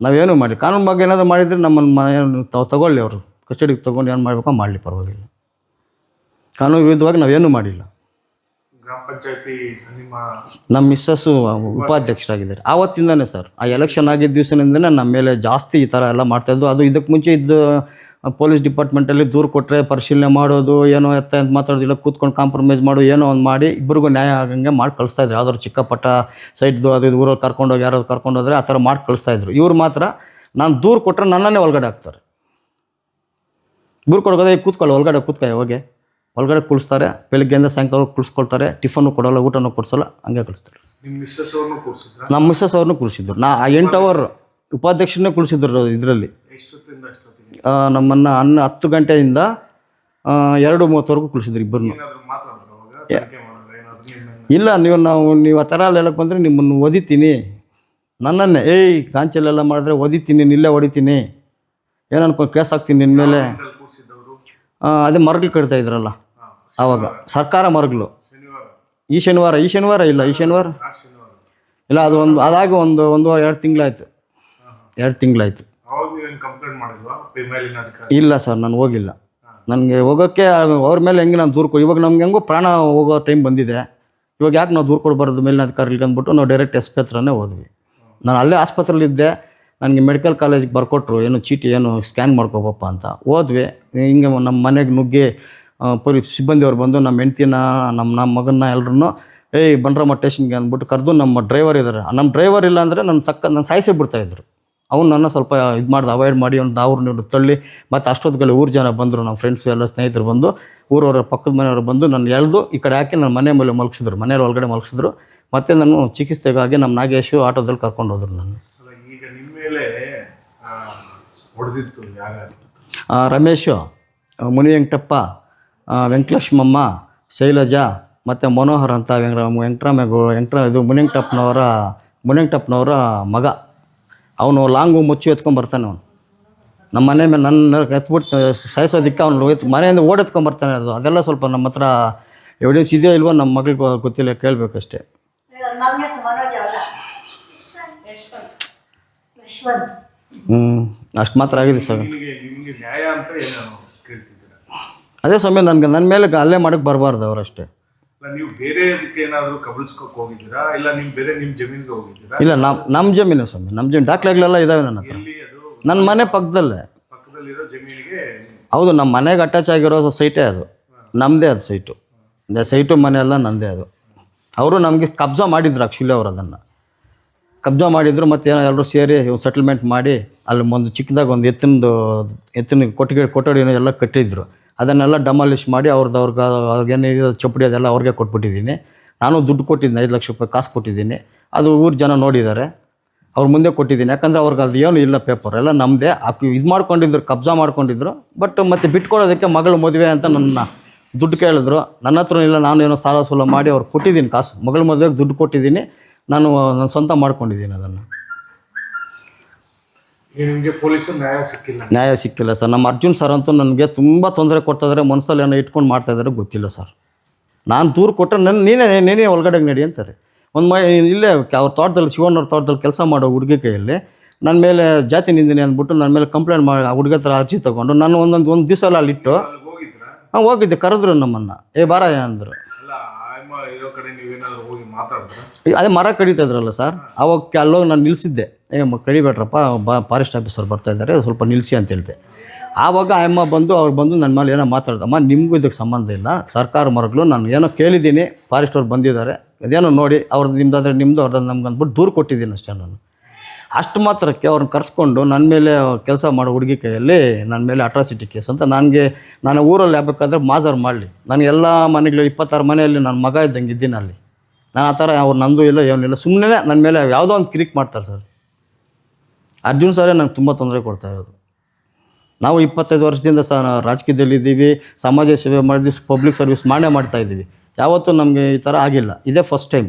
ನಾವೇನು ಮಾಡಿ ಕಾನೂನು ಬಗ್ಗೆ ಏನಾದರೂ ಮಾಡಿದರೆ ನಮ್ಮನ್ನು ತಾವು ತಗೊಳ್ಳಿ ಅವರು. ಕಸ್ಟಡಿಗೆ ತೊಗೊಂಡು ಏನು ಮಾಡಬೇಕು ಮಾಡಲಿ ಪರವಾಗಿಲ್ಲ. ಕಾನೂನು ವಿರುದ್ಧವಾಗಿ ನಾವೇನು ಮಾಡಿಲ್ಲ. ಗ್ರಾಮ ಪಂಚಾಯತಿ ನಿಮ್ಮ ಮಿಸ್ಸಸ್ಸು ಉಪಾಧ್ಯಕ್ಷರಾಗಿದ್ದಾರೆ. ಆವತ್ತಿಂದನೇ ಸರ್ ಆ ಎಲೆಕ್ಷನ್ ಆಗಿದ್ದ ದಿವಸದಿಂದನೇ ನಮ್ಮ ಮೇಲೆ ಜಾಸ್ತಿ ಈ ಥರ ಎಲ್ಲ ಮಾಡ್ತಾಯಿದ್ದು ಅದು ಇದಕ್ಕೆ ಮುಂಚೆ ಇದ್ದು ಪೊಲೀಸ್ ಡಿಪಾರ್ಟ್ಮೆಂಟಲ್ಲಿ ದೂರು ಕೊಟ್ಟರೆ ಪರಿಶೀಲನೆ ಮಾಡೋದು ಏನೋ ಎತ್ತ ಅಂತ ಮಾತಾಡೋದಿಲ್ಲ ಕೂತ್ಕೊಂಡು ಕಾಂಪ್ರಮೈಸ್ ಮಾಡು ಏನೋ ಒಂದು ಮಾಡಿ ಇಬ್ಬರಿಗೂ ನ್ಯಾಯ ಆಗಂಗೆ ಮಾಡಿ ಕಳಿಸ್ತಾಯಿದ್ರು ಯಾವ್ದಾದ್ರು ಚಿಕ್ಕಪಟ್ಟ ಸೈಟ್ದು ಅದು ಇದು ಊರಲ್ಲಿ ಕರ್ಕೊಂಡೋಗಿ ಯಾರಾದ್ರು ಕರ್ಕೊಂಡೋದ್ರೆ ಆ ಥರ ಮಾಡಿ ಕಳಿಸ್ತಾಯಿದ್ರು ಇವರು ಇವ್ರು ಮಾತ್ರ ನಾನು ದೂರು ಕೊಟ್ಟರೆ ನನ್ನನ್ನೇ ಒಳಗಡೆ ಹಾಕ್ತಾರೆ. ದೂರು ಕೊಡೋದೇ ಕೂತ್ಕೊಳ್ಳಿ ಒಳಗಡೆ ಕೂತ್ಕೊಳ್ಳಿ ಹೋಗಿ. ಒಳಗಡೆ ಕುಳಿಸ್ತಾರೆ ಬೆಳಗ್ಗೆಯಿಂದ ಸಾಯಂಕಾಲ ಕುಳಿಸ್ಕೊಳ್ತಾರೆ ಟಿಫನ್ ಕೊಡೋಲ್ಲ ಊಟನೂ ಕೊಡಿಸಲ್ಲ ಹಂಗೆ ಕಳಿಸ್ತಾರೆ. ನಿಮ್ಮ ಮಿಸ್ಸಸ್ ಅವ್ರನ್ನೂ ಕುಳಿಸಿದ್ರು ನಾ ಆ ಎಂಟು ಅವರ್ ಉಪಾಧ್ಯಕ್ಷನೇ ಕುಳಿಸಿದ್ರು ಇದರಲ್ಲಿ ನಮ್ಮನ್ನು ಹನ್ನ ಹತ್ತು ಗಂಟೆಯಿಂದ ಎರಡು ಮೂವತ್ತವರೆಗೂ ಕುಳಿಸಿದ್ರು ಇಬ್ಬರನ್ನು. ಇಲ್ಲ ನೀವು ನಾವು ನೀವು ಆ ಥರ ಅಲ್ಲಿ ಹೇಳಕ್ಕೆ ಬಂದರೆ ನಿಮ್ಮನ್ನು ಓದಿತೀನಿ. ನನ್ನನ್ನೇ ಏಯ್ ಕಾಂಚಲೆಲ್ಲ ಮಾಡಿದ್ರೆ ಓದಿತೀನಿ ನಿಲ್ಲೇ ಹೊಡಿತೀನಿ ಏನು ಅನ್ಕೊಂಡು ಕೇಸ್ ಹಾಕ್ತೀನಿ ನಿನ್ನ ಮೇಲೆ. ಅದೇ ಮರಗಳು ಕಟ್ತಾ ಇದ್ರಲ್ಲ. ಆವಾಗ ಸರ್ಕಾರ ಮರಗಳು ಈ ಶನಿವಾರ ಈ ಶನಿವಾರ ಇಲ್ಲ, ಈ ಶನಿವಾರ? ಇಲ್ಲ, ಅದು ಒಂದು, ಅದಾಗ ಒಂದು ಒಂದು, ಎರಡು ತಿಂಗಳಾಯ್ತು. ಎರಡು ತಿಂಗಳಾಯ್ತು. ಇಲ್ಲ ಸರ್, ನಾನು ಹೋಗಿಲ್ಲ. ನನಗೆ ಹೋಗೋಕ್ಕೆ ಅವ್ರ ಮೇಲೆ ಹೆಂಗೆ ನಾನು ದೂರ ಇವಾಗ ನಮ್ಗೆ ಹೆಂಗೋ ಪ್ರಾಣ ಹೋಗೋ ಟೈಮ್ ಬಂದಿದೆ. ಇವಾಗ ಯಾಕೆ ನಾವು ದೂರ ಕೊಡಬಾರ್ದು ಮೇಲಿನ ಅಧಿಕಾರಿಗಳಿಗೆ ಅಂದ್ಬಿಟ್ಟು ನಾವು ಡೈರೆಕ್ಟ್ ಎಸ್ ಹತ್ರನೇ ಹೋದ್ವಿ. ನಾನು ಅಲ್ಲೇ ಆಸ್ಪತ್ರೆಯಲ್ಲಿದ್ದೆ ನನಗೆ ಮೆಡಿಕಲ್ ಕಾಲೇಜಿಗೆ ಬರ್ಕೊಟ್ರು, ಏನು ಚೀಟಿ, ಏನು ಸ್ಕ್ಯಾನ್ ಮಾಡ್ಕೋಬಪ್ಪ ಅಂತ. ಹೋದ್ವಿ, ಹಿಂಗೆ ನಮ್ಮ ಮನೆಗೆ ನುಗ್ಗಿ ಪೊಲೀಸ್ ಸಿಬ್ಬಂದಿಯವ್ರು ಬಂದು ನಮ್ಮ ಹೆಂಡ್ತಿನ, ನಮ್ಮ ನಮ್ಮ ಮಗನ್ನ ಎಲ್ಲರೂ ಏಯ್ ಬಂಡ್ರಮ್ಮ ಟೇಷನ್ಗೆ ಅಂದ್ಬಿಟ್ಟು ಕರೆದು ನಮ್ಮ ಡ್ರೈವರ್ ಇದ್ದಾರೆ ನಮ್ಮ ಡ್ರೈವರ್ ಇಲ್ಲ ಅಂದರೆ ನನ್ನ ಸಕ್ಕ, ನನ್ನ ಸಾಯಿಸೇ ಬಿಡ್ತಾಯಿದ್ರು ಅವ್ನು ನನ್ನ ಸ್ವಲ್ಪ ಇದು ಮಾಡ್ದು ಅವಾಯ್ಡ್ ಮಾಡಿ ಒಂದು ಅವ್ರನ್ನ ತಳ್ಳಿ, ಮತ್ತು ಅಷ್ಟೊತ್ತಿಗೆಲ್ಲ ಊರು ಜನ ಬಂದರು, ನಮ್ಮ ಫ್ರೆಂಡ್ಸು ಎಲ್ಲ, ಸ್ನೇಹಿತರು ಬಂದು, ಊರವರ ಪಕ್ಕದ ಮನೆಯವರು ಬಂದು ನನ್ನ ಎಳೆದು ಈ ಕಡೆ ಹಾಕಿ ನನ್ನ ಮನೆ ಮೇಲೆ ಮಲಗಿಸಿದ್ರು, ಮನೆಯಲ್ಲಿ ಒಳಗಡೆ ಮಲಗಿಸಿದ್ರು. ಮತ್ತು ನಾನು ಚಿಕಿತ್ಸೆಗಾಗಿ ನಮ್ಮ ನಾಗೇಶು ಆಟೋದಲ್ಲಿ ಕರ್ಕೊಂಡು ಹೋದರು ನಾನು ಅಲ್ಲ ಈಗ ನಿಮ್ಮ ಮೇಲೆ ಹೊಡೆದಿತ್ತು ಯಾರ್ಯಾರು? ರಮೇಶು ಮುನಿವೆಂಕಟಪ್ಪ ಮುನಿ ವೆಂಕಟಪ್ಪ ಆ, ವೆಂಕಟಲಕ್ಷ್ಮಮ್ಮ ಶೈಲಜಾ ಮತ್ತು ಮನೋಹರ್ ಅಂತ ವೆಂಕಟ ವೆಂಕಟರಾಮೇಗೌ ವೆಂಕಟ ಇದು ಮುನಿವೆಂಕಟಪ್ಪನವರ ಮುನಿವೆಂಕಟಪ್ಪನವರ ಮಗ. ಅವನು ಲಾಂಗು ಮುಚ್ಚಿ ಎತ್ಕೊಂಬರ್ತಾನೆ ಅವನು. ನಮ್ಮ ಮನೆ ಮೇಲೆ ನನ್ನ ಎತ್ಬಿಟ್ಟು ಸಾಯಿಸೋದಿಕ್ಕೆ ಅವನು ಎತ್ ಮನೆಯಿಂದ ಓಡಿ ಬರ್ತಾನೆ ಅದು. ಅದೆಲ್ಲ ಸ್ವಲ್ಪ ನಮ್ಮ ಹತ್ರ ಎವಿಡೆನ್ಸ್ ಇದೆಯೋ ಇಲ್ವೋ ನಮ್ಮ ಮಗಳಿಗೆ ಗೊತ್ತಿಲ್ಲ ಕೇಳಬೇಕಷ್ಟೇ. ಹ್ಞೂ ಅಷ್ಟು ಮಾತ್ರ ಆಗಿದೆ ಸ್ವಾಮಿ. ನಿಮಗೆ ನಿಮಗೆ ನ್ಯಾಯ ಅಂತ ಏನು ಕೇಳ್ತಿದ್ದೀರಾ? ಅದೇ ಸ್ವಾಮಿ ನನಗೆ ನನ್ನ ಮೇಲೆ ಅಲ್ಲೇ ಮಾಡೋಕ್ಕೆ ಬರಬಾರ್ದು ಅವರಷ್ಟೇ ಇಲ್ಲ ನೀವು ಬೇರೆ ಏನಾದರೂ ಕಬಳಿಸ್ಕೊಕ್ ಹೋಗಿದ್ದೀರಾ? ಇಲ್ಲ ನೀವು ಬೇರೆ ನಿಮ್ಮ ಜಮೀನಿಗೆ ಹೋಗಿದ್ದೀರಾ? ಇಲ್ಲ ನಮ್ಮ ನಮ್ಮ ಜಮೀನು ಸ್ವಾಮಿ ನಮ್ಮ ಜಮೀನು ದಾಖಲೆಗಳೆಲ್ಲ ಇದ್ದಾವೆ ನನ್ನ ಹತ್ರ. ಅದು? ನನ್ನ ಮನೆ ಪಕ್ಕದಲ್ಲೇ. ಪಕ್ಕದಲ್ಲಿರೋ ಜಮೀನಿಗೆ ಹೌದು ನಮ್ಮ ಮನೆಗೆ ಅಟ್ಯಾಚ್ ಆಗಿರೋ ಸೈಟೇ ಅದು. ನಮ್ಮದೇ ಅದು ಸೈಟು. ಅದೇ ಸೈಟು ಮನೆ ಎಲ್ಲ ನಂದೇ ಅದು. ಅವರು ನಮಗೆ ಕಬ್ಜಾ ಮಾಡಿದ್ರು ಆ್ಯಕ್ಚುಲಿ ಅವರು ಅದನ್ನು. ಕಬ್ಜಾ ಮಾಡಿದ್ರು ಮತ್ತೆ ಏನೋ ಎಲ್ಲರೂ ಸೇರಿ ಸೆಟಲ್ಮೆಂಟ್ ಮಾಡಿ ಅಲ್ಲಿ ಒಂದು ಚಿಕ್ಕದಾಗ ಒಂದು ಎತ್ತಿನದು, ಎತ್ತಿನ ಕೊಟ್ಟಿಗೆ ಕೊಠಡಿನ ಎಲ್ಲ ಕಟ್ಟಿದ್ರು. ಅದನ್ನೆಲ್ಲ ಡಮಾಲಿಷ್ ಮಾಡಿ ಅವ್ರದ್ದು ಅವ್ರಿಗೆ ಅವ್ರಿಗೇನಿದೆ ಚಪ್ಪಡಿ ಅದೆಲ್ಲ ಅವ್ರಿಗೆ ಕೊಟ್ಬಿಟ್ಟಿದ್ದೀನಿ. ನಾನು ದುಡ್ಡು ಕೊಟ್ಟಿದ್ದೀನಿ, ಐದು ಲಕ್ಷ ರೂಪಾಯಿ ಕಾಸು ಕೊಟ್ಟಿದ್ದೀನಿ. ಅದು ಊರು ಜನ ನೋಡಿದ್ದಾರೆ. ಅವ್ರ ಮುಂದೆ ಕೊಟ್ಟಿದ್ದೀನಿ. ಯಾಕಂದರೆ ಅವ್ರಿಗೆ ಅದು ಏನು ಇಲ್ಲ ಪೇಪರ್ ಎಲ್ಲ ನಮ್ಮದೇ ಇದು ಮಾಡ್ಕೊಂಡಿದ್ರು, ಕಬ್ಜಾ ಮಾಡ್ಕೊಂಡಿದ್ರು. ಬಟ್ ಮತ್ತೆ ಬಿಟ್ಕೊಡೋದಕ್ಕೆ ಮಗಳು ಮದುವೆ ಅಂತ ನನ್ನ ದುಡ್ಡು ಕೇಳಿದ್ರು. ನನ್ನ ಹತ್ರ ಇಲ್ಲ, ನಾನು ಏನೋ ಸಾಲ ಸೂಲ ಮಾಡಿ ಅವ್ರು ಕೊಟ್ಟಿದ್ದೀನಿ ಕಾಸು. ಮಗಳ ಮದುವೆಗೆ ದುಡ್ಡು ಕೊಟ್ಟಿದ್ದೀನಿ. ನಾನು ನನ್ನ ಸ್ವಂತ ಮಾಡ್ಕೊಂಡಿದ್ದೀನಿ ಅದನ್ನು. ನಿಮಗೆ ಪೊಲೀಸರು ನ್ಯಾಯ ಸಿಕ್ಕಿಲ್ಲ. ನ್ಯಾಯ ಸಿಕ್ಕಿಲ್ಲ ಸರ್. ನಮ್ಮ ಅರ್ಜುನ್ ಸರ್ ಅಂತೂ ನನಗೆ ತುಂಬ ತೊಂದರೆ ಕೊಡ್ತಾಯಿದ್ದಾರೆ ಮನಸ್ಸಲ್ಲಿ ಏನೋ ಇಟ್ಕೊಂಡು ಮಾಡ್ತಾ ಇದ್ದಾರೆ ಗೊತ್ತಿಲ್ಲ ಸರ್. ನಾನು ದೂರು ಕೊಟ್ಟರೆ ನನ್ನ ನೀನೇ ನೀನೇ ಒಳಗಡೆ ನಡಿ ಅಂತಾರೆ. ಒಂದು ಮೈ ಇಲ್ಲೇ ಅವ್ರ ತೋಟದಲ್ಲಿ ಶಿವಣ್ಣವ್ರ ತೋಟದಲ್ಲಿ ಕೆಲಸ ಮಾಡೋ ಹುಡುಗಿ ಕೈಯಲ್ಲಿ ನನ್ನ ಮೇಲೆ ಜಾತಿ ನಿಂದಿನಿ ಅಂದ್ಬಿಟ್ಟು ನನ್ನ ಮೇಲೆ ಕಂಪ್ಲೇಂಟ್ ಮಾಡಿ ಆ ಹುಡುಗ ಹತ್ರ ಅರ್ಜಿ ತೊಗೊಂಡು ನಾನು ಒಂದೊಂದು ಒಂದು ದಿವಸ ಅಲ್ಲಿ ಅಲ್ಲಿಟ್ಟು ಹಾಂ ಹೋಗಿದ್ದೆ ಕರೆದ್ರು ನಮ್ಮನ್ನು. ಏ ಬಾರಾಯ ಅಂದರು. ಇರೋ ಕಡೆ ನೀವೇನಾದ್ರು ಹೋಗಿ ಮಾತಾಡಿದ್ರೆ ಅದೇ ಮರ ಕಡಿತಾ ಇದ್ರಲ್ಲ ಸರ್. ಅವಾಗ ಅಲ್ಲೋಗಿ ನಾನು ನಿಲ್ಲಿಸಿದ್ದೆ ಏ ಕಡಿಬೇಡ್ರಪ್ಪ ಬಾ ಫಾರೆಸ್ಟ್ ಆಫೀಸರ್ ಬರ್ತಾ ಇದ್ದಾರೆ, ಸ್ವಲ್ಪ ನಿಲ್ಲಿಸಿ ಅಂತ ಹೇಳಿದೆ. ಆವಾಗ ಅಮ್ಮ ಬಂದು, ಅವ್ರು ಬಂದು ನನ್ನ ಮೇಲೆ ಏನೋ ಮಾತಾಡ್ದಮ್ಮ ನಿಮಗೂ ಇದಕ್ಕೆ ಸಂಬಂಧ ಇಲ್ಲ. ಸರ್ಕಾರ ಮರಗಳು, ನಾನು ಏನೋ ಕೇಳಿದ್ದೀನಿ ಫಾರೆಸ್ಟ್ ಅವ್ರು ಬಂದಿದ್ದಾರೆ. ಅದೇನೋ ನೋಡಿ, ಅವ್ರದ್ದು ನಿಮ್ದಾದ್ರೆ ನಿಮ್ಮದು ಅವ್ರದ್ದು ನಮ್ಗೆ ಅಂದ್ಬಿಟ್ಟು ದೂರು ಕೊಟ್ಟಿದ್ದೀನಿ ಅಷ್ಟೇ ನಾನು. ಅಷ್ಟು ಮಾತ್ರಕ್ಕೆ ಅವ್ರನ್ನ ಕರೆಸ್ಕೊಂಡು ನನ್ನ ಮೇಲೆ ಕೆಲಸ ಮಾಡೋ ಹುಡುಗಿ ಕೈಯಲ್ಲಿ ನನ್ನ ಮೇಲೆ ಅಟ್ರಾಸಿಟಿ ಕೇಸ್ ಅಂತ ನನಗೆ ನಾನು ಊರಲ್ಲಿ ಆಗಬೇಕಾದ್ರೆ ಮಾಜರ್ ಮಾಡಲಿ. ನನಗೆ ಎಲ್ಲ ಮನೆಗಳು ಇಪ್ಪತ್ತಾರು ಮನೆಯಲ್ಲಿ ನನ್ನ ಮಗ ಇದ್ದಂಗೆ ಇದ್ದೀನಿ ಅಲ್ಲಿ ನಾನು ಆ ಥರ ಅವ್ರು ನಂದು ಇಲ್ಲ ಏನಿಲ್ಲ ಸುಮ್ಮನೆ ನನ್ನ ಮೇಲೆ ಯಾವುದೋ ಒಂದು ಕಿರಿಕ್ ಮಾಡ್ತಾರೆ ಸರ್. ಅರ್ಜುನ್ ಸರೇ ನಂಗೆ ತುಂಬ ತೊಂದರೆ ಕೊಡ್ತಾ ಇರೋದು. ನಾವು ಇಪ್ಪತ್ತೈದು ವರ್ಷದಿಂದ ಸಹ ರಾಜಕೀಯದಲ್ಲಿ ಇದ್ದೀವಿ, ಸಮಾಜ ಸೇವೆ ಮಾಡಿದ್ವಿ ಪಬ್ಲಿಕ್ ಸರ್ವಿಸ್ ಮಾಡೇ ಮಾಡ್ತಾ ಇದ್ದೀವಿ. ಯಾವತ್ತೂ ನಮಗೆ ಈ ಥರ ಆಗಿಲ್ಲ. ಇದೇ ಫಸ್ಟ್ ಟೈಮ್